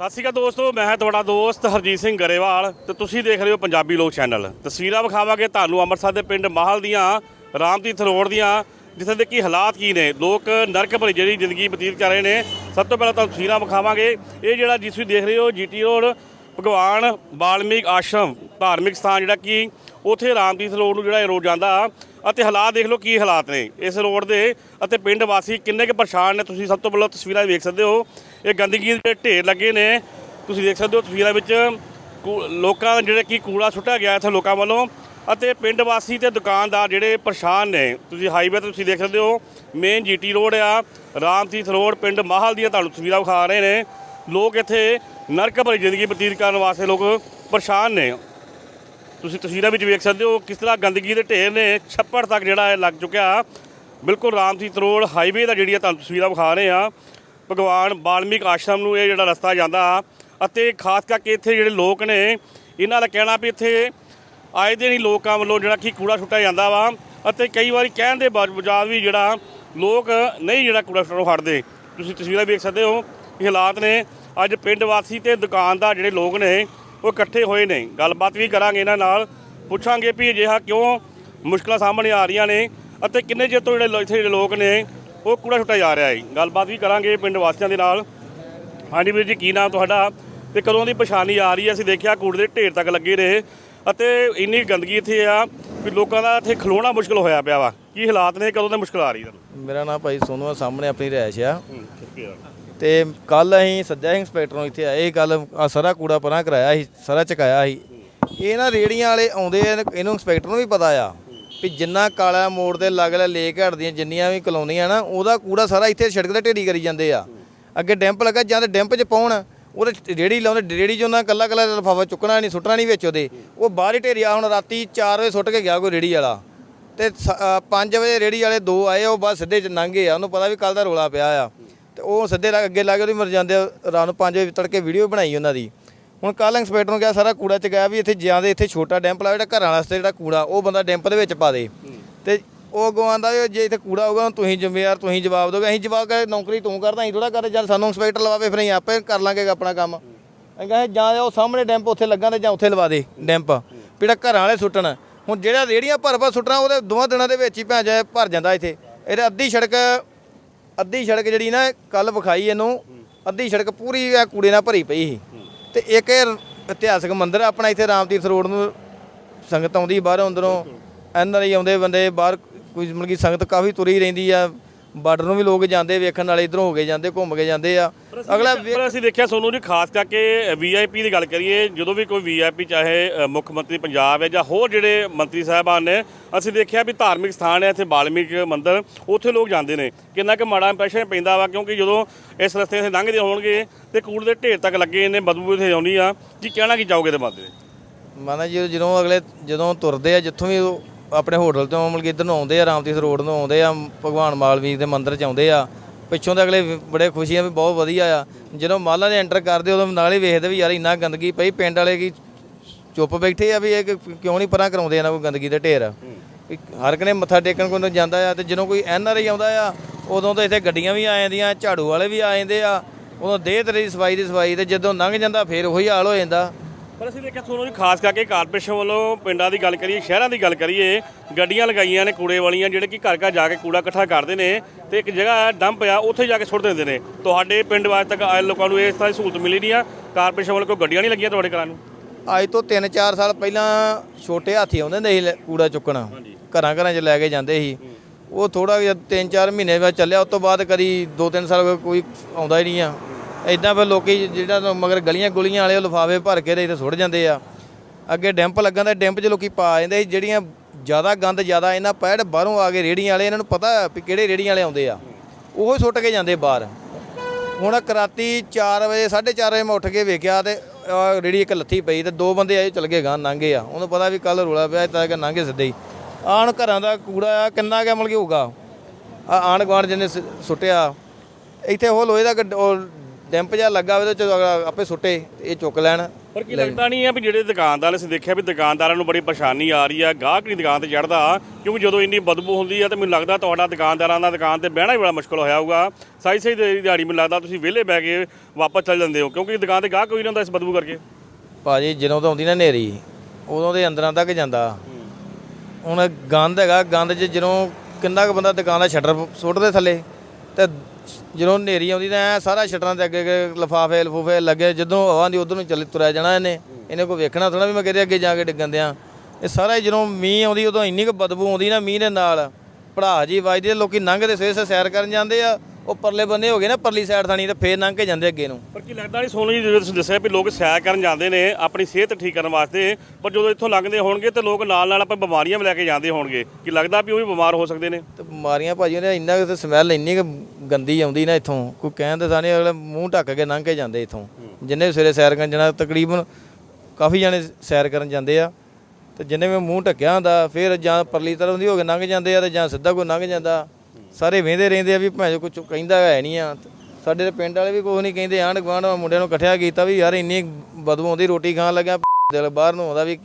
ਸਤਿ ਸ਼੍ਰੀ ਅਕਾਲ ਦੋਸਤੋ, ਮੈਂ ਹਾਂ ਤੁਹਾਡਾ ਦੋਸਤ ਹਰਜੀਤ ਸਿੰਘ ਗਰੇਵਾਲ ਤੇ ਤੁਸੀਂ ਦੇਖ ਰਹੇ ਹੋ ਪੰਜਾਬੀ ਲੋਕ ਚੈਨਲ। ਤਸਵੀਰਾਂ ਵਿਖਾਵਾਂਗੇ ਤੁਹਾਨੂੰ ਅੰਮ੍ਰਿਤਸਰ ਦੇ ਪਿੰਡ ਮਾਹਲ ਦੀਆਂ, ਰਾਮਤੀਰਥ ਰੋਡ ਦੀਆਂ, ਜਿੱਥੇ ਦੇ ਕੀ ਹਾਲਾਤ ਕੀ ਨੇ। ਲੋਕ ਨਰਕ ਭਰੀ ਜਿਹੜੀ ਜ਼ਿੰਦਗੀ ਬਤੀਤ ਕਰ ਰਹੇ ਨੇ। ਸਭ ਤੋਂ ਪਹਿਲਾਂ ਤੁਹਾਨੂੰ ਤਸਵੀਰਾਂ ਵਿਖਾਵਾਂਗੇ। ਇਹ ਜਿਹੜਾ ਜਿਸ ਤੁਸੀਂ ਦੇਖ ਰਹੇ ਹੋ, ਜੀਟੀ ਰੋਡ, ਭਗਵਾਨ ਵਾਲਮੀਕ ਆਸ਼ਰਮ, ਧਾਰਮਿਕ ਸਥਾਨ ਜਿਹੜਾ ਕਿ ਉਥੇ ਰਾਮਤੀਰਥ ਰੋਡ ਨੂੰ ਜਿਹੜਾ ਇਹ ਰੋਡ ਜਾਂਦਾ ਅਤੇ ਹਾਲਾਤ ਦੇਖ ਲਓ ਕੀ ਹਾਲਾਤ ਨੇ ਇਸ ਰੋਡ ਦੇ ਅਤੇ ਪਿੰਡ ਵਾਸੀ ਕਿੰਨੇ ਕੁ ਪਰੇਸ਼ਾਨ ਨੇ, ਤੁਸੀਂ ਸਭ ਤੋਂ ਪਹਿਲਾਂ ਤਸਵੀਰਾਂ ਵੇਖ ਸਕਦੇ ਹੋ। ਇਹ ਗੰਦਗੀ ਦੇ ਢੇਰ ਲੱਗੇ ਨੇ। ਤੁਸੀਂ ਦੇਖ ਸਕਦੇ ਹੋ ਤਸਵੀਰਾਂ ਵਿੱਚ ਕੂ- ਲੋਕਾਂ ਦਾ ਜਿਹੜੇ ਕੀ ਕੂੜਾ ਸੁੱਟਿਆ ਗਿਆ ਇੱਥੇ ਲੋਕਾਂ ਵੱਲੋਂ ਅਤੇ ਪਿੰਡ ਵਾਸੀ ਤੇ ਦੁਕਾਨਦਾਰ ਜਿਹੜੇ ਪਰੇਸ਼ਾਨ ਨੇ। ਤੁਸੀਂ ਹਾਈਵੇ ਤੇ ਤੁਸੀਂ ਦੇਖ ਸਕਦੇ ਹੋ ਮੇਨ ਜੀਟੀ ਰੋਡ ਆ, ਰਾਮਤੀਰਥ ਰੋਡ ਪਿੰਡ ਮਾਹਲ ਦੀਆਂ ਤੁਹਾਨੂੰ ਤਸਵੀਰਾਂ ਵਿਖਾ ਰਹੇ ਨੇ। ਲੋਕ ਇੱਥੇ ਨਰਕ ਭਰੀ ਜ਼ਿੰਦਗੀ ਬਤੀਤ ਕਰਨ ਵਾਸਤੇ ਲੋਕ ਪਰੇਸ਼ਾਨ ਨੇ। ਤੁਸੀਂ ਤਸਵੀਰਾਂ ਵਿੱਚ ਵੇਖ ਸਕਦੇ ਹੋ ਕਿਸ ਤਰ੍ਹਾਂ ਗੰਦਗੀ ਦੇ ਢੇਰ ਨੇ। ਛੱਪੜ ਤੱਕ ਜਿਹੜਾ ਹੈ ਲੱਗ ਚੁੱਕਿਆ। ਬਿਲਕੁਲ ਰਾਮਜੀਤ ਰੋਡ ਹਾਈਵੇ ਦਾ ਜਿਹੜੀਆਂ ਤੁਹਾਨੂੰ ਤਸਵੀਰਾਂ ਵਿਖਾ ਰਹੇ ਆ। ਭਗਵਾਨ ਵਾਲਮੀਕ ਆਸ਼ਰਮ ਨੂੰ ਇਹ ਜਿਹੜਾ ਰਸਤਾ ਜਾਂਦਾ ਅਤੇ ਖਾਸ ਕਰਕੇ ਇੱਥੇ ਜਿਹੜੇ ਲੋਕ ਨੇ, ਇਹਨਾਂ ਦਾ ਕਹਿਣਾ ਵੀ ਇੱਥੇ ਆਏ ਦਿਨ ਹੀ ਲੋਕਾਂ ਵੱਲੋਂ ਜਿਹੜਾ ਕਿ ਕੂੜਾ ਸੁੱਟਿਆ ਜਾਂਦਾ ਵਾ। ਅਤੇ ਕਈ ਵਾਰੀ ਕਹਿਣ ਦੇ ਬਾਵਜੂਦ ਵੀ ਜਿਹੜਾ ਲੋਕ ਨਹੀਂ ਜਿਹੜਾ ਕੂੜਾ ਸੁੱਟਣੋਂ ਫੜਦੇ ਤੁਸੀਂ ਤਸਵੀਰਾਂ ਵੇਖ ਸਕਦੇ ਹੋ ਇਹ ਹਾਲਾਤ ਨੇ। ਅੱਜ ਪਿੰਡ ਵਾਸੀ ਤੇ ਦੁਕਾਨਦਾਰ ਜਿਹੜੇ ਲੋਕ ਨੇ, ਉਹ ਇਕੱਠੇ ਹੋਏ ਨੇ। ਗੱਲਬਾਤ ਵੀ ਕਰਾਂਗੇ ਇਹਨਾਂ ਨਾਲ। ਪੁੱਛਾਂਗੇ ਵੀ ਅਜਿਹਾ ਕਿਉਂ ਮੁਸ਼ਕਲਾਂ ਸਾਹਮਣੇ ਆ ਰਹੀਆਂ ਨੇ। ਅਤੇ ਕਿੰਨੇ ਚਿਰ ਤੋਂ ਜਿਹੜੇ ਲੋ- ਇੱਥੇ ਜਿਹੜੇ ਲੋਕ ਨੇ ਉਹ ਕੂੜਾ ਸੁੱਟਿਆ ਜਾ ਰਿਹਾ ਹੈ ਗੱਲਬਾਤ ਵੀ ਕਰਾਂਗੇ ਪਿੰਡ ਵਾਸੀਆਂ ਦੇ ਨਾਲ। ਹਾਂਜੀ ਵੀਰ ਜੀ ਕੀ ਨਾਮ ਤੁਹਾਡਾ? ਤੇ ਕਦੋਂ ਦੀ ਪਛਾਣੀ ਆ ਰਹੀ ਹੈ? ਅਸੀਂ ਦੇਖਿਆ ਕੂੜੇ ਦੇ ਢੇਰ ਤੱਕ ਲੱਗੇ ਰਹੇ ਅਤੇ ਇੰਨੀ ਗੰਦਗੀ ਇੱਥੇ ਆ ਵੀ ਲੋਕਾਂ ਦਾ ਇੱਥੇ ਖਲੋਣਾ ਮੁਸ਼ਕਲ ਹੋਇਆ ਪਿਆ ਵਾ। ਕੀ ਹਾਲਾਤ ਨੇ? ਕਦੋਂ ਦੇ ਮੁਸ਼ਕਲ ਆ ਰਹੀ ਤੁਹਾਨੂੰ? ਮੇਰਾ ਨਾਮ ਭਾਈ ਸੋਨੂ ਆ ਸਾਹਮਣੇ ਆਪਣੀ ਰਿਹਾਇਸ਼ ਆ। ਤੇ ਕੱਲ ਅਸੀਂ ਸੱਜਾ ਇੰਸਪੈਕਟਰ ਨੂੰ ਇੱਥੇ ਆਏ ਕੱਲ ਆ ਸਾਰਾ ਕੂੜਾ ਪਰਾਂ ਕਰਾਇਆ ਸੀ ਸਾਰਾ ਚਕਾਇਆ ਸੀ। ਇਹ ਨਾ ਰੇੜੀਆਂ ਵਾਲੇ ਆਉਂਦੇ ਇਹਨੂੰ ਇੰਸਪੈਕਟਰ ਨੂੰ ਵੀ ਪਤਾ ਆ। ਵੀ ਜਿੰਨਾ ਕਾਲਾ ਮੋੜ ਦੇ ਲਾਗਲੇ ਲੇਕ ਹਟਦੀਆਂ ਜਿੰਨੀਆਂ ਵੀ ਕਲੋਨੀਆਂ ਨਾ, ਉਹਦਾ ਕੂੜਾ ਸਾਰਾ ਇੱਥੇ ਸੜਕ ਤੇ ਢੇਰੀ ਕਰੀ ਜਾਂਦੇ ਆ। ਅੱਗੇ ਡੈਂਪ ਲੱਗਾ ਜਾਂ ਤੇ ਡੈਂਪ 'ਚ ਪਾਉਣ, ਉਹਦੇ ਰੇੜੀ ਲਾਉਂਦੇ, ਰੇੜੀ 'ਚ ਉਹਨਾਂ ਕੱਲਾ ਕੱਲਾ ਲਿਫਾਫਾ ਚੁੱਕਣਾ ਨਹੀਂ, ਸੁੱਟਣਾ ਨਹੀਂ ਵਿੱਚ ਉਹਦੇ। ਉਹ ਬਾਹਰ ਹੀ ਢੇਰੀ ਆ, ਹੁਣ ਰਾਤੀ 4 ਵਜੇ ਸੁੱਟ ਕੇ ਗਿਆ ਕੋਈ ਰੇੜੀ ਵਾਲਾ। ਤੇ 5 ਵਜੇ ਰੇੜੀ ਵਾਲੇ ਦੋ ਆਏ, ਉਹ ਬਸ ਸਿੱਧੇ ਚ ਲੰਘੇ ਆ, ਉਹਨੂੰ ਪਤਾ ਵੀ ਕੱਲ ਦਾ ਰੋਲਾ ਪਿਆ ਆ। ਤੇ ਉਹ ਸਿੱਧੇ ਅੱਗੇ ਲਾ ਕੇ ਉਹਦੀ ਮਰ ਜਾਂਦੇ ਆ। ਰਾਤ ਨੂੰ 5 ਵਜੇ ਤੜਕੇ ਵੀਡੀਓ ਬਣਾਈ ਉਹਨਾਂ ਦੀ। ਹੁਣ ਕੱਲ ਇੰਸਪੈਕਟਰ ਨੂੰ ਕਿਹਾ ਸਾਰਾ ਕੂੜਾ ਚ ਗਿਆ ਵੀ ਇੱਥੇ ਜ਼ਿਆਦਾ ਇੱਥੇ ਛੋਟਾ ਡੈਂਪ ਲਾ, ਜਿਹੜਾ ਘਰਾਂ ਵਾਸਤੇ ਜਿਹੜਾ ਕੂੜਾ, ਉਹ ਬੰਦਾ ਡੈਂਪ ਦੇ ਵਿੱਚ ਪਾ ਦੇ। ਤੇ ਉਹ ਗਵਾਂਦਾ ਜੇ ਇੱਥੇ ਕੂੜਾ ਹੋਊਗਾ, ਤੁਸੀਂ ਜ਼ਿੰਮੇਵਾਰ, ਤੁਸੀਂ ਜਵਾਬ ਦੋਗੇ ਅਸੀਂ ਜਵਾਬ ਕਰੇ ਨੌਕਰੀ ਤੂੰ ਕਰਦਾ, ਅਸੀਂ ਥੋੜਾ ਕਰ ਜਦ ਸਾਨੂੰ ਇੰਸਪੈਕਟਰ ਲਵਾਵੇ, ਫਿਰ ਅਸੀਂ ਆਪੇ ਕਰ ਲਾਂਗੇ ਆਪਣਾ ਕੰਮ। ਅਸੀਂ ਕਹਿੰਦੇ ਜਾਂ ਉਹ ਸਾਹਮਣੇ ਡੈਂਪ ਉੱਥੇ ਲੱਗਾ ਤੇ ਜਾਂ ਉੱਥੇ ਲਵਾ ਦੇ ਡੈਂਪ ਜਿਹੜਾ ਘਰਾਂ ਵਾਲੇ ਸੁੱਟਣ। ਹੁਣ ਜਿਹੜਾ ਰੇੜੀਆਂ ਭਰ ਭਰ ਸੁੱਟਣਾ, ਉਹਦੇ ਦੋਵਾਂ ਦਿਨਾਂ ਦੇ ਵਿੱਚ ਹੀ ਭੈਣ ਜਾ ਭਰ ਜਾਂਦਾ ਇੱਥੇ। ਇਹਦੇ ਅੱਧੀ ਸੜਕ ਅੱਧੀ ਸੜਕ ਜਿਹੜੀ ਨਾ ਕੱਲ ਵਿਖਾਈ ਇਹਨੂੰ, ਅੱਧੀ ਸੜਕ ਪੂਰੀ ਕੂੜੇ ਨਾਲ ਭਰੀ ਪਈ ਸੀ। ਤੇ ਇੱਕ ਇਹ ਇਤਿਹਾਸਕ ਮੰਦਿਰ ਆ ਆਪਣਾ ਇੱਥੇ ਰਾਮਤੀਰਥ ਰੋਡ ਨੂੰ ਸੰਗਤ ਆਉਂਦੀ ਬਾਹਰੋਂ ਅੰਦਰੋਂ। ਐਨ ਆਰ ਆਈ ਆਉਂਦੇ ਬੰਦੇ ਬਾਹਰ ਕੋਈ ਮਤਲਬ ਕਿ ਸੰਗਤ ਕਾਫੀ ਤੁਰੀ ਰਹਿੰਦੀ ਆ। ਬਾਰਡਰ ਨੂੰ ਵੀ ਲੋਕ ਜਾਂਦੇ ਵੇਖਣ ਵਾਲੇ ਇਧਰੋਂ ਹੋ ਕੇ ਜਾਂਦੇ ਘੁੰਮ ਕੇ ਜਾਂਦੇ ਆ। ਅਗਲਾ ਪਰ ਅਸੀਂ ਦੇਖਿਆ ਸੋਨੂੰ ਜੀ ਖਾਸ ਕਰਕੇ ਵੀਆਈਪੀ ਦੀ ਗੱਲ ਕਰੀਏ ਜਦੋਂ ਵੀ ਕੋਈ ਵੀਆਈਪੀ ਚਾਹੇ ਮੁੱਖ ਮੰਤਰੀ ਪੰਜਾਬ ਹੈ ਜਾਂ ਹੋਰ ਜਿਹੜੇ ਮੰਤਰੀ ਸਾਹਿਬਾਨ ਨੇ ਅਸੀਂ ਦੇਖਿਆ ਵੀ ਧਾਰਮਿਕ ਸਥਾਨ ਹੈ ਇੱਥੇ ਬਾਲਮੀਕ ਮੰਦਿਰ ਉੱਥੇ ਲੋਕ ਜਾਂਦੇ ਨੇ। ਕਿੰਨਾ ਕਿ ਮਾੜਾ ਇੰਪ੍ਰੈਸ਼ਨ ਪੈਂਦਾ ਵਾ ਕਿਉਂਕਿ ਜਦੋਂ ਇਸ ਰਸਤੇ 'ਤੇ ਲੰਘਦੇ ਹੋਣਗੇ ਤੇ ਕੂੜ ਦੇ ਢੇਰ ਤੱਕ ਲੱਗੇ ਨੇ ਬਦਬੂ ਇੱਥੇ ਆਉਂਦੀ ਆ ਕੀ ਕਹਿਣਾ ਕੀ ਚਾਹੋਗੇ ਤੇ ਬਾਰੇ? ਮਾਨਾ ਜੀ ਜਦੋਂ ਅਗਲੇ ਜਦੋਂ ਤੁਰਦੇ ਆ ਜਿੱਥੋਂ ਵੀ ਆਪਣੇ ਹੋਟਲ ਤੋਂ ਮਤਲਬ ਕਿ ਇੱਧਰ ਨੂੰ ਆਉਂਦੇ ਆ ਰਾਮਤੀਰਥ ਰੋਡ ਨੂੰ ਆਉਂਦੇ ਆ, ਭਗਵਾਨ ਮਾਲਵੀਰ ਦੇ ਮੰਦਿਰ ਚ ਆਉਂਦੇ ਆ। ਪਿੱਛੋਂ ਤਾਂ ਅਗਲੇ ਬੜੇ ਖੁਸ਼ੀਆਂ ਵੀ ਬਹੁਤ ਵਧੀਆ ਆ। ਜਦੋਂ ਮਾਲਾ ਦੇ ਐਂਟਰ ਕਰਦੇ, ਉਦੋਂ ਨਾਲ ਹੀ ਵੇਖਦੇ ਵੀ ਯਾਰ ਇੰਨਾ ਗੰਦਗੀ ਪਈ, ਪਿੰਡ ਵਾਲੇ ਕੀ ਚੁੱਪ ਬੈਠੇ ਆ ਵੀ ਇਹ ਕਿ- ਕਿਉਂ ਨਹੀਂ ਪਰਾਂ ਕਰਾਉਂਦੇ ਇਹਨਾਂ ਕੋਈ ਗੰਦਗੀ ਦਾ ਢੇਰ? ਵੀ ਹਰ ਨੇ ਮੱਥਾ ਟੇਕਣ ਕੋਈ ਜਾਂਦਾ ਆ ਤੇ ਜਦੋਂ ਕੋਈ ਐਨ ਆਰ ਆਈ ਆਉਂਦਾ ਆ, ਉਦੋਂ ਤਾਂ ਇੱਥੇ ਗੱਡੀਆਂ ਵੀ ਆ ਜਾਂਦੀਆਂ, ਝਾੜੂ ਵਾਲੇ ਵੀ ਆ ਜਾਂਦੇ ਆ। ਉਦੋਂ ਦੇਹ ਤੇਰੀ ਸਫ਼ਾਈ ਦੀ ਸਫ਼ਾਈ ਤੇ ਜਦੋਂ ਲੰਘ ਜਾਂਦਾ, ਫੇਰ ਉਹੀ ਹਾਲ ਹੋ ਜਾਂਦਾ। ਪਰ ਅਸੀਂ ਦੇਖਿਆ ਸੋਨੂੰ ਜੀ ਖਾਸ ਕਰਕੇ ਕਾਰਪੋਰੇਸ਼ਨ ਵੱਲੋਂ ਪਿੰਡਾਂ ਦੀ ਗੱਲ ਕਰੀਏ ਸ਼ਹਿਰਾਂ ਦੀ ਗੱਲ ਕਰੀਏ ਗੱਡੀਆਂ ਲਗਾਈਆਂ ਨੇ ਕੂੜੇ ਵਾਲੀਆਂ ਜਿਹੜੇ ਕਿ ਘਰ ਘਰ ਜਾ ਕੇ ਕੂੜਾ ਇਕੱਠਾ ਕਰਦੇ ਨੇ ਤੇ ਇੱਕ ਜਗ੍ਹਾ ਡੰਪ ਆ ਉੱਥੇ ਜਾ ਕੇ ਸੁੱਟ ਦਿੰਦੇ ਨੇ। ਤੁਹਾਡੇ ਪਿੰਡ ਵਾਜ ਤੱਕ ਆਏ ਲੋਕਾਂ ਨੂੰ ਇਸ ਤਰ੍ਹਾਂ ਦੀ ਸਹੂਲਤ ਮਿਲੀ ਨਹੀਂ ਆ? ਕਾਰਪੋਰੇਸ਼ਨ ਵੱਲੋਂ ਕੋਈ ਗੱਡੀਆਂ ਨਹੀਂ ਲੱਗੀਆਂ ਤੁਹਾਡੇ ਘਰਾਂ ਨੂੰ? ਅੱਜ ਤੋਂ 3-4 ਸਾਲ ਪਹਿਲਾਂ ਛੋਟੇ ਹਾਥੀ ਆਉਂਦੇ ਹੁੰਦੇ ਸੀ ਕੂੜਾ ਚੁੱਕਣ। ਘਰਾਂ ਘਰਾਂ 'ਚ ਲੈ ਕੇ ਜਾਂਦੇ ਸੀ। ਉਹ ਥੋੜਾ ਜਿਹਾ 3-4 ਮਹੀਨੇ ਬਾਅਦ ਚੱਲਿਆ ਉਸ ਤੋਂ ਬਾਅਦ ਕਦੀ 2-3 ਸਾਲ ਕੋਈ ਆਉਂਦਾ ਹੀ ਨਹੀਂ ਆ। ਇਦਾਂ ਫਿਰ ਲੋਕੀ ਜਿਹੜਾ ਮਗਰ ਗਲੀਆਂ ਗੁਲੀਆਂ ਵਾਲੇ ਉਹ ਲਿਫਾਫੇ ਭਰ ਕੇ ਤੇ ਇੱਥੇ ਸੁੱਟ ਜਾਂਦੇ ਆ। ਅੱਗੇ ਡੈਂਪ ਲੱਗਣ ਦਾ ਡੈਂਪ 'ਚ ਲੋਕੀ ਪਾ ਜਾਂਦੇ ਜਿਹੜੀਆਂ ਜ਼ਿਆਦਾ ਗੰਦ, ਜ਼ਿਆਦਾ ਇਹਨਾਂ ਪੈੜ ਬਾਹਰੋਂ ਆ ਕੇ ਰੇੜੀਆਂ ਵਾਲੇ, ਇਹਨਾਂ ਨੂੰ ਪਤਾ ਵੀ ਕਿਹੜੇ ਰੇੜੀਆਂ ਵਾਲੇ ਆਉਂਦੇ ਆ। ਉਹ ਸੁੱਟ ਕੇ ਜਾਂਦੇ ਬਾਹਰ। ਹੁਣ ਕਰਾਤੀ 4 ਵਜੇ 4:30 ਵਜੇ ਮੈਂ ਉੱਠ ਕੇ ਵੇਖਿਆ ਤੇ ਆਹ ਰੇੜੀ ਇੱਕ ਲੱਥੀ ਪਈ ਤੇ ਦੋ ਬੰਦੇ ਆਏ, ਚਲ ਗਏ ਗਾਂ ਲੰਘੇ ਆ। ਉਹਨੂੰ ਪਤਾ ਵੀ ਕੱਲ ਰੋਲਾ ਪਿਆ ਤਾਂ ਕਿ ਲੰਘੇ ਸਿੱਧੇ ਹੀ। ਆਣ ਘਰਾਂ ਦਾ ਕੂੜਾ ਆ, ਕਿੰਨਾ ਕੁ ਮਲ ਕਿ ਹੋਊਗਾ? ਆ ਆਣ ਗਵਾਂਡ ਜਿਹਨੇ ਸੁੱਟਿਆ। ਇੱਥੇ ਉਹ ਲੋਹੇ ਦਾ ਗੱਡ- ਉਹ ਡੈਂਪ ਜਿਹਾ ਲੱਗਾ ਉਹਦੇ ਚ ਅਗਲਾ ਆਪੇ ਸੁੱਟੇ ਇਹ ਚੁੱਕ ਲੈਣ। ਪਰ ਕੀ ਲੱਗਦਾ ਨਹੀਂ ਆ ਵੀ ਜਿਹੜੇ ਦੁਕਾਨਦਾਰ ਅਸੀਂ ਦੇਖਿਆ ਵੀ ਦੁਕਾਨਦਾਰਾਂ ਨੂੰ ਬੜੀ ਪਰੇਸ਼ਾਨੀ ਆ ਰਹੀ ਆ ਗਾਹਕ ਨਹੀਂ ਦੁਕਾਨ ਤੇ ਚੜਦਾ ਕਿਉਂਕਿ ਜਦੋਂ ਇੰਨੀ ਬਦਬੂ ਹੁੰਦੀ ਆ ਤੇ ਮੈਨੂੰ ਲੱਗਦਾ ਤੁਹਾਡਾ ਦੁਕਾਨਦਾਰਾਂ ਦਾ ਦੁਕਾਨ ਤੇ ਬਹਿਣਾ ਹੀ ਬੜਾ ਮੁਸ਼ਕਲ ਹੋਇਆ ਹੋਊਗਾ। ਸਾਈ ਸਾਈ ਦੇ ਦਿਹਾੜੀ ਮੈਨੂੰ ਲੱਗਦਾ ਤੁਸੀਂ ਵਿਹਲੇ ਬਹਿ ਕੇ ਵਾਪਸ ਚੱਲ ਜਾਂਦੇ ਹੋ ਕਿਉਂਕਿ ਦੁਕਾਨ ਤੇ ਗਾਹਕ ਕੋਈ ਨਹੀਂ ਹੁੰਦਾ ਇਸ ਬਦਬੂ ਕਰਕੇ। ਭਾਜੀ ਜਦੋਂ ਤੋਂ ਆਉਂਦੀ ਨਾ ਨੇਰੀ ਉਦੋਂ ਦੇ ਅੰਦਰਾਂ ਤੱਕ ਜਾਂਦਾ। ਹੁਣ ਗੰਦ ਹੈਗਾ ਗੰਦ 'ਚ ਜਦੋਂ ਕਿੰਨਾ ਕੁ ਬੰਦਾ ਦੁਕਾਨ ਦਾ ਸ਼ਟਰ ਸੁੱਟਦੇ ਥੱਲੇ ਤੇ ਜਦੋਂ ਨੇਰੀ ਆਉਂਦੀ ਤਾਂ ਐਂ ਸਾਰਾ ਸ਼ਟਰਾਂ ਦੇ ਅੱਗੇ ਅੱਗੇ ਲਫਾਫੇ ਲਫੂਫੇ ਲੱਗੇ ਜਦੋਂ ਹਵਾ ਦੀ ਉਧਰ ਨੂੰ ਚੱਲ ਤੁਰਿਆ ਜਾਣਾ ਇਹਨੇ। ਇਹਨੇ ਕੋਈ ਵੇਖਣਾ ਥੋੜਾ ਵੀ ਮੈਂ ਕਿਹਦੇ ਅੱਗੇ ਜਾ ਕੇ ਡਿੱਗਣ ਦਿਆਂ। ਇਹ ਸਾਰਾ ਹੀ ਜਦੋਂ ਮੀਂਹ ਆਉਂਦੀ ਉਦੋਂ ਇੰਨੀ ਕੁ ਬਦਬੂ ਆਉਂਦੀ ਨਾ ਮੀਂਹ ਦੇ ਨਾਲ। ਪੜਾ ਜੀ ਵੱਜਦੀ ਆ, ਲੋਕੀ ਲੰਘਦੇ ਸਵੇਰ ਸਵੇਰ ਸੈਰ ਕਰਨ ਜਾਂਦੇ ਆ। ਉਹ ਪਰਲੇ ਬੰਨੇ ਹੋ ਗਏ ਨਾ ਪਰਲੀ ਸਾਈਡ ਥਾਣੀ ਤੇ ਫੇਰ ਲੰਘ ਕੇ ਜਾਂਦੇ ਅੱਗੇ ਨੂੰ। ਪਰ ਕੀ ਲੱਗਦਾ ਨਹੀਂ ਸੋਨੂੰ ਜੀ ਜਿਵੇਂ ਤੁਸੀਂ ਦੱਸਿਆ ਵੀ ਲੋਕ ਸੈਰ ਕਰਨ ਜਾਂਦੇ ਨੇ ਆਪਣੀ ਸਿਹਤ ਠੀਕ ਕਰਨ ਵਾਸਤੇ ਪਰ ਜਦੋਂ ਇੱਥੋਂ ਲੰਘਦੇ ਹੋਣਗੇ ਤੇ ਲੋਕ ਨਾਲ ਨਾਲ ਆਪਾਂ ਬਿਮਾਰੀਆਂ ਵੀ ਲੈ ਕੇ ਜਾਂਦੇ ਹੋਣਗੇ। ਕੀ ਲੱਗਦਾ ਵੀ ਉਹ ਵੀ ਬਿਮਾਰ ਹੋ ਸਕਦੇ ਨੇ? ਤੇ ਬਿਮਾਰੀਆਂ ਭਾਜੀ ਉਹਨੇ ਇੰਨਾ ਕੁ ਸਮੈਲ ਇੰਨੀ ਕੁ ਗੰਦੀ ਆਉਂਦੀ ਨਾ ਇੱਥੋਂ, ਕੋਈ ਕਹਿਣ ਦੇ ਸਾਨੇ ਅਗਲੇ ਮੂੰਹ ਢੱਕ ਕੇ ਲੰਘ ਕੇ ਜਾਂਦੇ ਇੱਥੋਂ। ਜਿੰਨੇ ਵੀ ਸਵੇਰੇ ਸੈਰ ਕਰਨ ਜਾਣਾ, ਤਕਰੀਬਨ ਕਾਫੀ ਜਾਣੇ ਸੈਰ ਕਰਨ ਜਾਂਦੇ ਆ। ਤੇ ਜਿੰਨੇ ਵੀ ਮੂੰਹ ਢੱਕਿਆ ਹੁੰਦਾ, ਫਿਰ ਜਾਂ ਪਰਲੀ ਤਰ੍ਹਾਂ ਦੀ ਹੋ ਕੇ ਲੰਘ ਜਾਂਦੇ ਆ ਤੇ ਜਾਂ ਸਿੱਧਾ ਕੋਈ ਲੰਘ ਜਾਂਦਾ। ਸਾਰੇ ਵੇਂਦੇ ਰਹਿੰਦੇ ਆ ਵੀ ਭਾਵੇਂ ਕੁਝ ਕਹਿੰਦਾ ਹੈ ਨਹੀਂ ਆ। ਸਾਡੇ ਤੇ ਪਿੰਡ ਵਾਲੇ ਵੀ ਕੁਛ ਨਹੀਂ ਕਹਿੰਦੇ, ਆਂਢ ਗੁਆਂਢ ਮੁੰਡਿਆਂ ਨੂੰ ਇਕੱਠਿਆ ਕੀਤਾ ਵੀ ਯਾਰ ਇੰਨੀ ਬਦਬੂ ਆਉਂਦੀ, ਰੋਟੀ ਖਾਣ ਲੱਗਿਆ, ਦਿਲ ਬਾਹਰ ਨੂੰ ਆਉਂਦਾ ਵੀ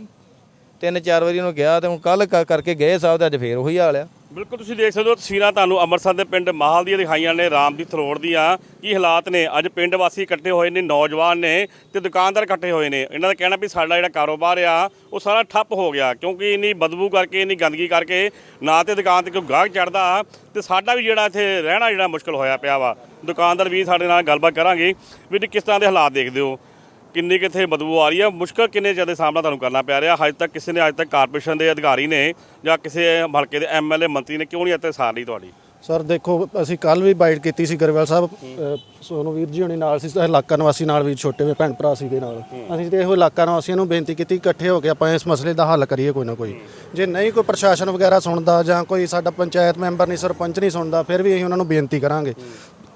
ਤਿੰਨ ਚਾਰ ਵਾਰੀ ਉਹਨੂੰ ਗਿਆ ਤੇ ਹੁਣ ਕੱਲ ਕਰਕੇ ਗਏ ਸਾਹਿਬ ਤੇ ਅੱਜ ਫੇਰ ਉਹੀ ਹਾਲ ਆ। ਬਿਲਕੁਲ ਤੁਸੀਂ ਦੇਖ ਸਕਦੇ ਹੋ ਤਸਵੀਰਾਂ ਤੁਹਾਨੂੰ ਅੰਮ੍ਰਿਤਸਰ ਦੇ ਪਿੰਡ ਮਾਹਲ ਦੀਆਂ ਦਿਖਾਈਆਂ ਨੇ, ਰਾਮ ਦੀ ਥਰੋੜ ਦੀਆਂ ਕੀ ਹਾਲਾਤ ਨੇ। ਅੱਜ ਪਿੰਡ ਵਾਸੀ ਇਕੱਠੇ ਹੋਏ ਨੇ, ਨੌਜਵਾਨ ਨੇ ਤੇ ਦੁਕਾਨਦਾਰ ਇਕੱਠੇ ਹੋਏ ਨੇ। ਇਹਨਾਂ ਦਾ ਕਹਿਣਾ ਵੀ ਸਾਡਾ ਜਿਹੜਾ ਕਾਰੋਬਾਰ ਆ, ਉਹ ਸਾਰਾ ਠੱਪ ਹੋ ਗਿਆ ਕਿਉਂਕਿ ਇੰਨੀ ਬਦਬੂ ਕਰਕੇ, ਇੰਨੀ ਗੰਦਗੀ ਕਰਕੇ ਨਾ ਤੇ ਦੁਕਾਨ ਤੇ ਕੋਈ ਗਾਹਕ ਚੜਦਾ ਤੇ ਸਾਡਾ ਵੀ ਜਿਹੜਾ ਇੱਥੇ ਰਹਿਣਾ ਜਿਹੜਾ ਮੁਸ਼ਕਲ ਹੋਇਆ ਪਿਆ ਵਾ। ਦੁਕਾਨਦਾਰ ਵੀ ਸਾਡੇ ਨਾਲ ਗੱਲਬਾਤ ਕਰਾਂਗੇ। ਵੀ ਤੁਸੀਂ ਕਿਸ ਤਰ੍ਹਾਂ ਦੇ ਹਾਲਾਤ ਦੇਖਦੇ ਹੋ? ਕਿੰਨੀ ਕਿੱਥੇ ਬਦਬੂ ਆ ਰਹੀ ਹੈ ਮੁਸ਼ਕਲ ਕਿੰਨੇ ਜ਼ਿਆਦਾ ਸਾਹਮਣਾ ਤੁਹਾਨੂੰ ਕਰਨਾ ਪੈ ਰਿਹਾ? ਹਜੇ ਤੱਕ ਕਿਸੇ ਨੇ ਅੱਜ ਤੱਕ ਕਾਰਪੋਰੇਸ਼ਨ ਦੇ ਅਧਿਕਾਰੀ ਨੇ ਜਾਂ ਕਿਸੇ ਹਲਕੇ ਦੇ ਐਮਐਲਏ ਮੰਤਰੀ ਨੇ ਕਿਉਂ ਨਹੀਂ ਇੱਥੇ ਸਾਰ ਲਈ ਤੁਹਾਡੀ? ਸਰ ਦੇਖੋ ਅਸੀਂ ਕੱਲ ਵੀ ਬਾਈਟ ਕੀਤੀ ਸੀ ਗਰੇਵਾਲ ਸਾਹਿਬ ਸੋਨੂੰ ਵੀਰ ਜੀ ਹੋਣੀ ਨਾਲ ਸੀ ਇਲਾਕਾ ਨਿਵਾਸੀ ਨਾਲ ਵੀ ਛੋਟੇ ਵੀ ਭੈਣ ਭਰਾ ਸੀਗੇ ਨਾਲ। ਅਸੀਂ ਤੇ ਇਹੋ ਇਲਾਕਾ ਨਿਵਾਸੀਆਂ ਨੂੰ ਬੇਨਤੀ ਕੀਤੀ ਇਕੱਠੇ ਹੋ ਕੇ ਆਪਾਂ ਇਸ ਮਸਲੇ ਦਾ ਹੱਲ ਕਰੀਏ ਕੋਈ ਨਾ ਕੋਈ। ਜੇ ਨਹੀਂ ਕੋਈ ਪ੍ਰਸ਼ਾਸਨ ਵਗੈਰਾ ਸੁਣਦਾ ਜਾਂ ਕੋਈ ਸਾਡਾ ਪੰਚਾਇਤ ਮੈਂਬਰ ਨਹੀਂ ਸਰਪੰਚ ਨਹੀਂ ਸੁਣਦਾ ਫਿਰ ਵੀ ਅਸੀਂ ਉਹਨਾਂ ਨੂੰ ਬੇਨਤੀ ਕਰਾਂਗੇ।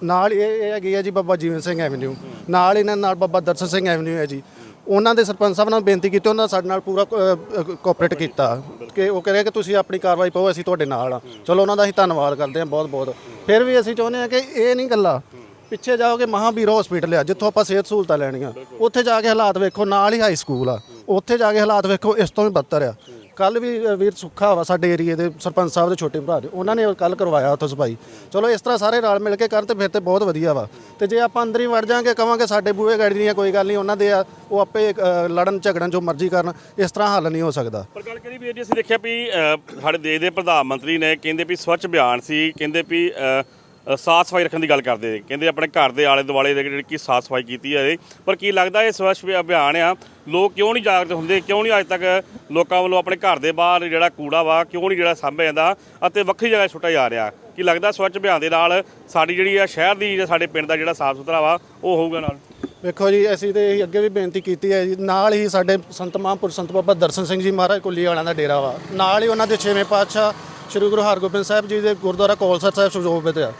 ਨਾਲ ਇਹ ਇਹ ਹੈਗੀ ਹੈ ਜੀ ਬਾਬਾ ਜੀਵਨ ਸਿੰਘ ਐਵਨਿਊ। ਨਾਲ ਇਹਨਾਂ ਨਾਲ ਬਾਬਾ ਦਰਸ਼ਨ ਸਿੰਘ ਐਵਨਿਊ ਹੈ ਜੀ। ਉਹਨਾਂ ਦੇ ਸਰਪੰਚ ਸਾਹਿਬ ਨਾਲ ਬੇਨਤੀ ਕੀਤੀ, ਉਹਨਾਂ ਸਾਡੇ ਨਾਲ ਪੂਰਾ ਕੋਆਪਰੇਟ ਕੀਤਾ। ਕਿ ਉਹ ਕਹਿੰਦੇ ਕਿ ਤੁਸੀਂ ਆਪਣੀ ਕਾਰਵਾਈ ਪਾਓ, ਅਸੀਂ ਤੁਹਾਡੇ ਨਾਲ ਆ। ਚਲੋ, ਉਹਨਾਂ ਦਾ ਅਸੀਂ ਧੰਨਵਾਦ ਕਰਦੇ ਹਾਂ ਬਹੁਤ ਬਹੁਤ ਫਿਰ ਵੀ ਅਸੀਂ ਚਾਹੁੰਦੇ ਹਾਂ ਕਿ ਇਹ ਨਹੀਂ ਗੱਲਾਂ। ਪਿੱਛੇ ਜਾਓਗੇ ਮਹਾਵੀਰ ਹਸਪੀਟਲ ਆ, ਜਿੱਥੋਂ ਆਪਾਂ ਸਿਹਤ ਸਹੂਲਤਾਂ ਲੈਣੀਆਂ। ਉੱਥੇ ਜਾ ਕੇ ਹਾਲਾਤ ਵੇਖੋ, ਨਾਲ ਹੀ ਹਾਈ ਸਕੂਲ ਆ। ਉੱਥੇ ਜਾ ਕੇ ਹਾਲਾਤ ਵੇਖੋ, ਇਸ ਤੋਂ ਵੀ ਬਦਤਰ ਆ। ਕੱਲ ਵੀ ਅ, ਵੀਰ ਸੁੱਖਾ ਵਾ ਸਾਡੇ ਏਰੀਏ ਦੇ ਸਰਪੰਚ ਸਾਹਿਬ ਦੇ ਛੋਟੇ ਭਰਾ ਦੇ ਉਹਨਾਂ ਨੇ ਕੱਲ ਕਰਵਾਇਆ ਉੱਥੋਂ ਸਫ਼ਾਈ ਚਲੋ ਇਸ ਤਰ੍ਹਾਂ ਸਾਰੇ ਰਲ ਮਿਲ ਕੇ ਕਰਨ ਤੇ ਫਿਰ ਤੇ ਬਹੁਤ ਵਧੀਆ ਵਾ। ਤੇ ਜੇ ਆਪਾਂ ਅੰਦਰ ਹੀ ਵੜ ਜਾਾਂਗੇ ਕਵਾਂਗੇ ਸਾਡੇ ਬੂਹੇ ਗਾੜੀ ਦੀਆਂ ਕੋਈ ਗੱਲ ਨਹੀਂ ਉਹਨਾਂ ਦੇ ਆ ਉਹ ਆਪੇ ਅ, ਲੜਨ ਝਗੜਨ ਜੋ ਮਰਜ਼ੀ ਕਰਨ ਇਸ ਤਰ੍ਹਾਂ ਹੱਲ ਨਹੀਂ ਹੋ ਸਕਦਾ। ਪਰ ਗੱਲ ਕਰੀ ਵੀ ਇਹ ਜੀ ਅਸੀਂ ਦੇਖਿਆ ਵੀ ਅ, ਸਾਡੇ ਦੇਸ਼ ਦੇ ਪ੍ਰਧਾਨ ਮੰਤਰੀ ਨੇ ਕਹਿੰਦੇ ਵੀ ਸਵੱਛ ਅਭਿਆਨ ਸੀ ਕਹਿੰਦੇ ਵੀ ਅ, ਅ, ਸਾਫ਼ ਸਫ਼ਾਈ ਰੱਖਣ ਦੀ ਗੱਲ ਕਰਦੇ ਨੇ ਕਹਿੰਦੇ ਆਪਣੇ ਘਰ ਦੇ ਆਲੇ ਦੁਆਲੇ ਦੇ ਜਿਹੜੀ ਕਿ ਸਾਫ਼ ਸਫ਼ਾਈ ਕੀਤੀ ਹੈ ਇਹ ਪਰ ਕੀ ਲੱਗਦਾ ਇਹ ਸਵੱਛ ਅਭਿਆਨ ਆ ਲੋਕ ਕਿਉਂ ਨਹੀਂ ਜਾਗਰੂਕ ਹੁੰਦੇ? ਕਿਉਂ ਨਹੀਂ ਅੱਜ ਤੱਕ ਲੋਕਾਂ ਵੱਲੋਂ ਆਪਣੇ ਘਰ ਦੇ ਬਾਹਰ ਜਿਹੜਾ ਕੂੜਾ ਵਾ ਕਿਉਂ ਨਹੀਂ ਜਿਹੜਾ ਸਾਂਭਿਆ ਜਾਂਦਾ ਅਤੇ ਵੱਖਰੀ ਜਗ੍ਹਾ ਸੁੱਟਿਆ ਜਾ ਰਿਹਾ? ਕੀ ਲੱਗਦਾ ਸਵੱਛ ਅਭਿਆਨ ਦੇ ਨਾਲ ਸਾਡੀ ਜਿਹੜੀ ਆ ਸ਼ਹਿਰ ਦੀ ਜਾਂ ਸਾਡੇ ਪਿੰਡ ਦਾ ਜਿਹੜਾ ਸਾਫ਼ ਸੁਥਰਾ ਵਾ ਉਹ ਹੋਊਗਾ ਨਾਲ? ਵੇਖੋ ਜੀ ਅਸੀਂ ਤੇ ਇਹੀ ਅੱਗੇ ਵੀ ਬੇਨਤੀ ਕੀਤੀ ਹੈ ਜੀ। ਨਾਲ ਹੀ ਸਾਡੇ ਸੰਤ ਮਹਾਂਪੁਰ ਸੰਤ ਬਾਬਾ ਦਰਸ਼ਨ ਸਿੰਘ ਜੀ ਮਹਾਰਾਜ ਕੁੱਲੀ ਵਾਲਿਆਂ ਦਾ ਡੇਰਾ ਵਾ। ਨਾਲ ਹੀ ਉਹਨਾਂ ਦੇ ਛੇਵੇਂ ਪਾਤਸ਼ਾਹ ਸ੍ਰੀ ਗੁਰੂ ਹਰਗੋਬਿੰਦ ਸਾਹਿਬ ਜੀ ਦੇ ਗੁਰਦੁਆਰਾ ਕੌਲਸਰ ਸਾਹਿਬ ਸੁਜੋਬਿਤ ਆ।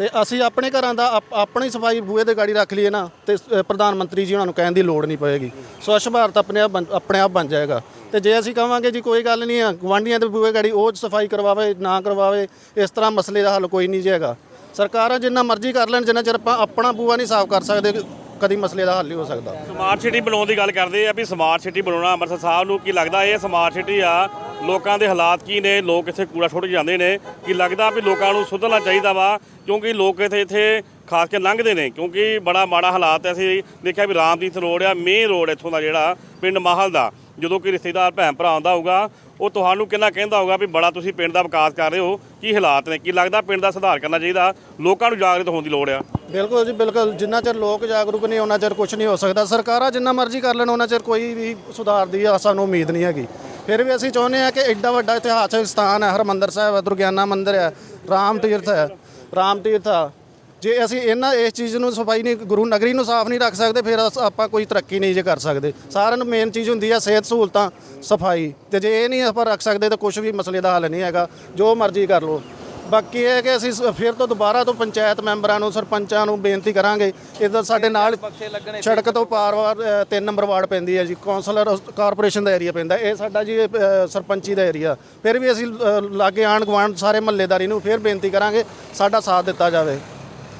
ਤੇ ਅਸੀਂ ਆਪਣੇ ਘਰਾਂ ਦਾ ਆਪ- ਆਪਣੀ ਸਫ਼ਾਈ ਬੂਹੇ ਤੇ ਗਾੜੀ ਰੱਖ ਲਈਏ ਨਾ ਤੇ ਅ, ਪ੍ਰਧਾਨ ਮੰਤਰੀ ਜੀ ਉਹਨਾਂ ਨੂੰ ਕਹਿਣ ਦੀ ਲੋੜ ਨਹੀਂ ਪਏਗੀ। ਸਵੱਛ ਭਾਰਤ ਆਪਣੇ ਆਪ ਬਣ- ਆਪਣੇ ਆਪ ਬਣ ਜਾਏਗਾ। ਤੇ ਜੇ ਅਸੀਂ ਕਹਾਂਗੇ ਜੀ ਕੋਈ ਗੱਲ ਨਹੀਂ ਆ ਗਵਾਂਢੀਆਂ ਦੇ ਬੂਹੇ ਗਾੜੀ ਉਹ ਸਫ਼ਾਈ ਕਰਵਾਵੇ ਨਾ ਕਰਵਾਵੇ ਇਸ ਤਰ੍ਹਾਂ ਮਸਲੇ ਦਾ ਹੱਲ ਕੋਈ ਨਹੀਂ ਜਾਏਗਾ ਸਰਕਾਰਾਂ ਜਿੰਨਾ ਮਰਜ਼ੀ ਕਰ ਲੈਣ ਜਿੰਨਾ ਚਿਰ ਆਪਾਂ ਆਪਣਾ ਬੂਹਾ ਨਹੀਂ ਸਾਫ਼ ਕਰ ਸਕਦੇ ਕਦੀ ਮਸਲੇ ਦਾ ਹੱਲ ਨਹੀਂ ਹੋ ਸਕਦਾ। ਸਮਾਰਟ ਸਿਟੀ ਬਣਾਉਣ ਦੀ ਗੱਲ ਕਰਦੇ ਆ ਵੀ ਸਮਾਰਟ ਸਿਟੀ ਬਣਾਉਣਾ ਅੰਮ੍ਰਿਤਸਰ ਸਾਹਿਬ ਨੂੰ ਕੀ ਲੱਗਦਾ ਇਹ ਸਮਾਰਟ ਸਿਟੀ ਆ ਲੋਕਾਂ ਦੇ ਹਾਲਾਤ ਕੀ ਨੇ? ਲੋਕ ਇੱਥੇ ਕੂੜਾ ਸੁੱਟ ਜਾਂਦੇ ਨੇ। ਕੀ ਲੱਗਦਾ ਵੀ ਲੋਕਾਂ ਨੂੰ ਸੁਧਰਨਾ ਚਾਹੀਦਾ ਵਾ? ਕਿਉਂਕਿ ਲੋਕ ਇੱਥੇ ਇੱਥੇ ਖਾਸ ਕੇ ਲੰਘਦੇ ਨੇ। ਕਿਉਂਕਿ ਬੜਾ ਮਾੜਾ ਹਾਲਾਤ ਹੈ। ਅਸੀਂ ਦੇਖਿਆ ਵੀ ਰਾਮਦੀਤ ਰੋਡ ਆ, ਮੇਨ ਰੋਡ ਇੱਥੋਂ ਦਾ ਜਿਹੜਾ, ਪਿੰਡ ਮਾਹਲ ਦਾ। ਜਦੋਂ ਕੋਈ ਰਿਸ਼ਤੇਦਾਰ, ਭੈਣ ਭਰਾ ਆਉਂਦਾ ਹੋਊਗਾ, ਉਹ ਤੁਹਾਨੂੰ ਕਿੰਨਾ ਕਹਿੰਦਾ ਹੋਊਗਾ ਵੀ ਬੜਾ ਤੁਸੀਂ ਪਿੰਡ ਦਾ ਵਿਕਾਸ ਕਰ ਰਹੇ ਹੋ? ਕੀ ਹਾਲਾਤ ਨੇ? ਕੀ ਲੱਗਦਾ ਪਿੰਡ ਦਾ ਸੁਧਾਰ ਕਰਨਾ ਚਾਹੀਦਾ? ਲੋਕਾਂ ਨੂੰ ਜਾਗਰੂਕ ਹੋਣ ਦੀ ਲੋੜ ਆ। ਬਿਲਕੁਲ ਜੀ, ਬਿਲਕੁਲ। ਜਿੰਨਾ ਚਿਰ ਲੋਕ ਜਾਗਰੂਕ ਨਹੀਂ, ਉਹਨਾਂ ਚਿਰ ਕੁਝ ਨਹੀਂ ਹੋ ਸਕਦਾ। ਸਰਕਾਰਾਂ ਜਿੰਨਾ ਮਰਜ਼ੀ ਕਰ ਲੈਣ, ਉਹਨਾਂ ਚਿਰ ਕੋਈ ਵੀ ਸੁਧਾਰ ਦੀ ਆ, ਸਾਨੂੰ ਉਮੀਦ ਨਹੀਂ ਹੈਗੀ। ਫਿਰ ਵੀ ਅਸੀਂ ਚਾਹੁੰਦੇ ਹਾਂ ਕਿ ਐਡਾ ਵੱਡਾ ਇਤਿਹਾਸਕ ਸਥਾਨ ਹੈ, ਹਰਮੰਦਰ ਸਾਹਿਬ ਹੈ, ਦੁਰਗਿਆਨਾ ਮੰਦਿਰ ਹੈ, ਰਾਮ ਤੀਰਥ ਹੈ, ਰਾਮ ਤੀਰਥ ਆ। ਜੇ ਅਸੀਂ ਇਹਨਾਂ, ਇਸ ਚੀਜ਼ ਨੂੰ ਸਫ਼ਾਈ ਨਹੀਂ, ਗੁਰੂ ਨਗਰੀ ਨੂੰ ਸਾਫ਼ ਨਹੀਂ ਰੱਖ ਸਕਦੇ, ਫਿਰ ਅਸ- ਆਪਾਂ ਕੋਈ ਤਰੱਕੀ ਨਹੀਂ ਜੇ ਕਰ ਸਕਦੇ। ਸਾਰਿਆਂ ਨੂੰ ਮੇਨ ਚੀਜ਼ ਹੁੰਦੀ ਹੈ ਸਿਹਤ ਸਹੂਲਤਾਂ, ਸਫ਼ਾਈ। ਤੇ ਜੇ ਇਹ ਨਹੀਂ ਆਪਾਂ ਰੱਖ ਸਕਦੇ, ਤਾਂ ਕੁਝ ਵੀ ਮਸਲੇ ਦਾ ਹੱਲ ਨਹੀਂ ਹੈਗਾ। ਜੋ ਮਰਜ਼ੀ ਕਰ ਲਓ। ਬਾਕੀ ਇਹ ਹੈ ਕਿ ਅਸੀਂ ਸ- ਫਿਰ ਤੋਂ ਦੁਬਾਰਾ ਤੋਂ ਪੰਚਾਇਤ ਮੈਂਬਰਾਂ ਨੂੰ ਸਰਪੰਚਾਂ ਨੂੰ ਬੇਨਤੀ ਕਰਾਂਗੇ। ਇਧਰ ਸਾਡੇ ਨਾਲ ਸੜਕ ਤੋਂ ਪਾਰ ਵਾਰ 3 ਨੰਬਰ ਵਾਰਡ ਪੈਂਦੀ ਹੈ ਜੀ। ਕੌਂਸਲਰ ਕਾਰਪੋਰੇਸ਼ਨ ਦਾ ਏਰੀਆ ਪੈਂਦਾ। ਇਹ ਸਾਡਾ ਜੀ ਅ, ਸਰਪੰਚੀ ਦਾ ਏਰੀਆ। ਫਿਰ ਵੀ ਅਸੀਂ ਅ, ਲਾਗੇ ਆਂਢ ਗੁਆਂਢ ਸਾਰੇ ਮਹੱਲੇਦਾਰੀ ਨੂੰ ਫਿਰ ਬੇਨਤੀ ਕਰਾਂਗੇ ਸਾਡਾ ਸਾਥ ਦਿੱਤਾ ਜਾਵੇ।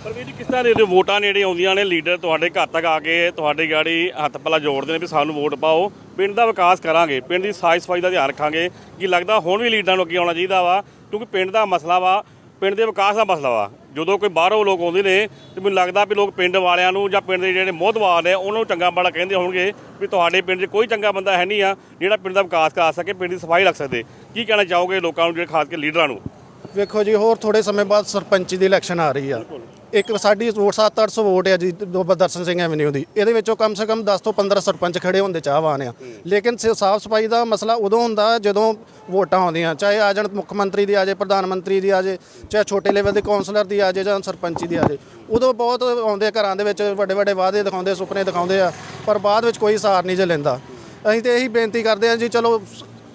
ਪਰ ਵੀਰ ਜੀ ਕਿਸ ਤਰ੍ਹਾਂ ਦੇ ਵੋਟਾਂ ਨੇੜੇ ਆਉਂਦੀਆਂ ਨੇ? ਲੀਡਰ ਤੁਹਾਡੇ ਘਰ ਤੱਕ ਆ ਕੇ ਤੁਹਾਡੀ ਗਾੜੀ ਹੱਥ ਪੱਲਾ ਜੋੜਦੇ ਨੇ ਵੀ ਸਾਨੂੰ ਵੋਟ ਪਾਓ। ਪਿੰਡ ਦਾ ਵਿਕਾਸ ਕਰਾਂਗੇ। ਪਿੰਡ ਦੀ ਸਾਫ਼ ਸਫ਼ਾਈ ਦਾ ਧਿਆਨ ਰੱਖਾਂਗੇ। ਕੀ ਲੱਗਦਾ ਹੁਣ ਵੀ ਲੀਡਰਾਂ ਨੂੰ ਅੱਗੇ ਆਉਣਾ ਚਾਹੀਦਾ ਵਾ? ਕਿਉਂਕਿ ਪਿੰਡ ਦਾ ਮਸਲਾ ਵਾ ਪਿੰਡ ਦੇ ਵਿਕਾਸ ਦਾ ਮਸਲਾ ਵਾ। ਜਦੋਂ ਕੋਈ ਬਾਹਰੋਂ ਲੋਕ ਆਉਂਦੇ ਨੇ ਤੇ ਮੈਨੂੰ ਲੱਗਦਾ ਵੀ ਲੋਕ ਪਿੰਡ ਵਾਲਿਆਂ ਨੂੰ ਜਾਂ ਪਿੰਡ ਦੇ ਜਿਹੜੇ ਮੋਹਤਵਾਰ ਨੇ ਉਹਨਾਂ ਨੂੰ ਚੰਗਾ ਮਾੜਾ ਕਹਿੰਦੇ ਹੋਣਗੇ ਵੀ ਤੁਹਾਡੇ ਪਿੰਡ 'ਚ ਕੋਈ ਚੰਗਾ ਬੰਦਾ ਹੈ ਨਹੀਂ ਆ ਜਿਹੜਾ ਪਿੰਡ ਦਾ ਵਿਕਾਸ ਕਰਾ ਸਕੇ ਪਿੰਡ ਦੀ ਸਫ਼ਾਈ ਰੱਖ ਸਕਦੇ। ਕੀ ਕਹਿਣਾ ਚਾਹੋਗੇ ਲੋਕਾਂ ਨੂੰ ਜਿਹੜੇ ਖਾਸ ਕੇ ਲੀਡਰਾਂ ਨੂੰ? ਵੇਖੋ ਜੀ ਹੋਰ ਥੋੜੇ ਸਮੇਂ ਬਾਅਦ ਸਰਪੰਚੀ ਦੀ ਇਲੈਕਸ਼ਨ ਆ ਰਹੀ ਆ। ਇੱਕ ਸਾਡੀ ਵੋਟ 7-800 ਵੋਟ ਹੈ ਜੀ ਬਾਬਾ ਦਰਸ਼ਨ ਸਿੰਘ ਐਵਨਿਊ ਦੀ। ਇਹਦੇ ਵਿੱਚੋਂ ਕਮ ਸੇ ਕਮ 10 ਤੋਂ 15 ਸਰਪੰਚ ਖੜੇ ਹੁੰਦੇ ਚਾਹਵਾਨ ਆ। ਲੇਕਿਨ ਸਾਫ਼ ਸਫ਼ਾਈ ਦਾ ਮਸਲਾ ਉਦੋਂ ਹੁੰਦਾ ਜਦੋਂ ਵੋਟਾਂ ਆਉਂਦੀਆਂ। ਚਾਹੇ ਆ ਜਾਣ ਮੁੱਖ ਮੰਤਰੀ ਦੀ ਆ ਜਾਏ ਪ੍ਰਧਾਨ ਮੰਤਰੀ ਦੀ ਆ ਜਾਏ ਚਾਹੇ ਛੋਟੇ ਲੈਵਲ ਦੇ ਕਾਉਂਸਲਰ ਦੀ ਆ ਜਾਏ ਜਾਂ ਸਰਪੰਚੀ ਦੀ ਆ ਜਾਏ। ਉਦੋਂ ਬਹੁਤ ਆਉਂਦੇ ਆ ਘਰਾਂ ਦੇ ਵਿੱਚ ਵੱਡੇ ਵੱਡੇ ਵਾਅਦੇ ਦਿਖਾਉਂਦੇ ਸੁਪਨੇ ਦਿਖਾਉਂਦੇ ਆ ਪਰ ਬਾਅਦ ਵਿੱਚ ਕੋਈ ਸਾਰ ਨਹੀਂ ਜੇ ਲੈਂਦਾ। ਅਸੀਂ ਤੇ ਇਹੀ ਬੇਨਤੀ ਕਰਦੇ ਹਾਂ ਜੀ ਚਲੋ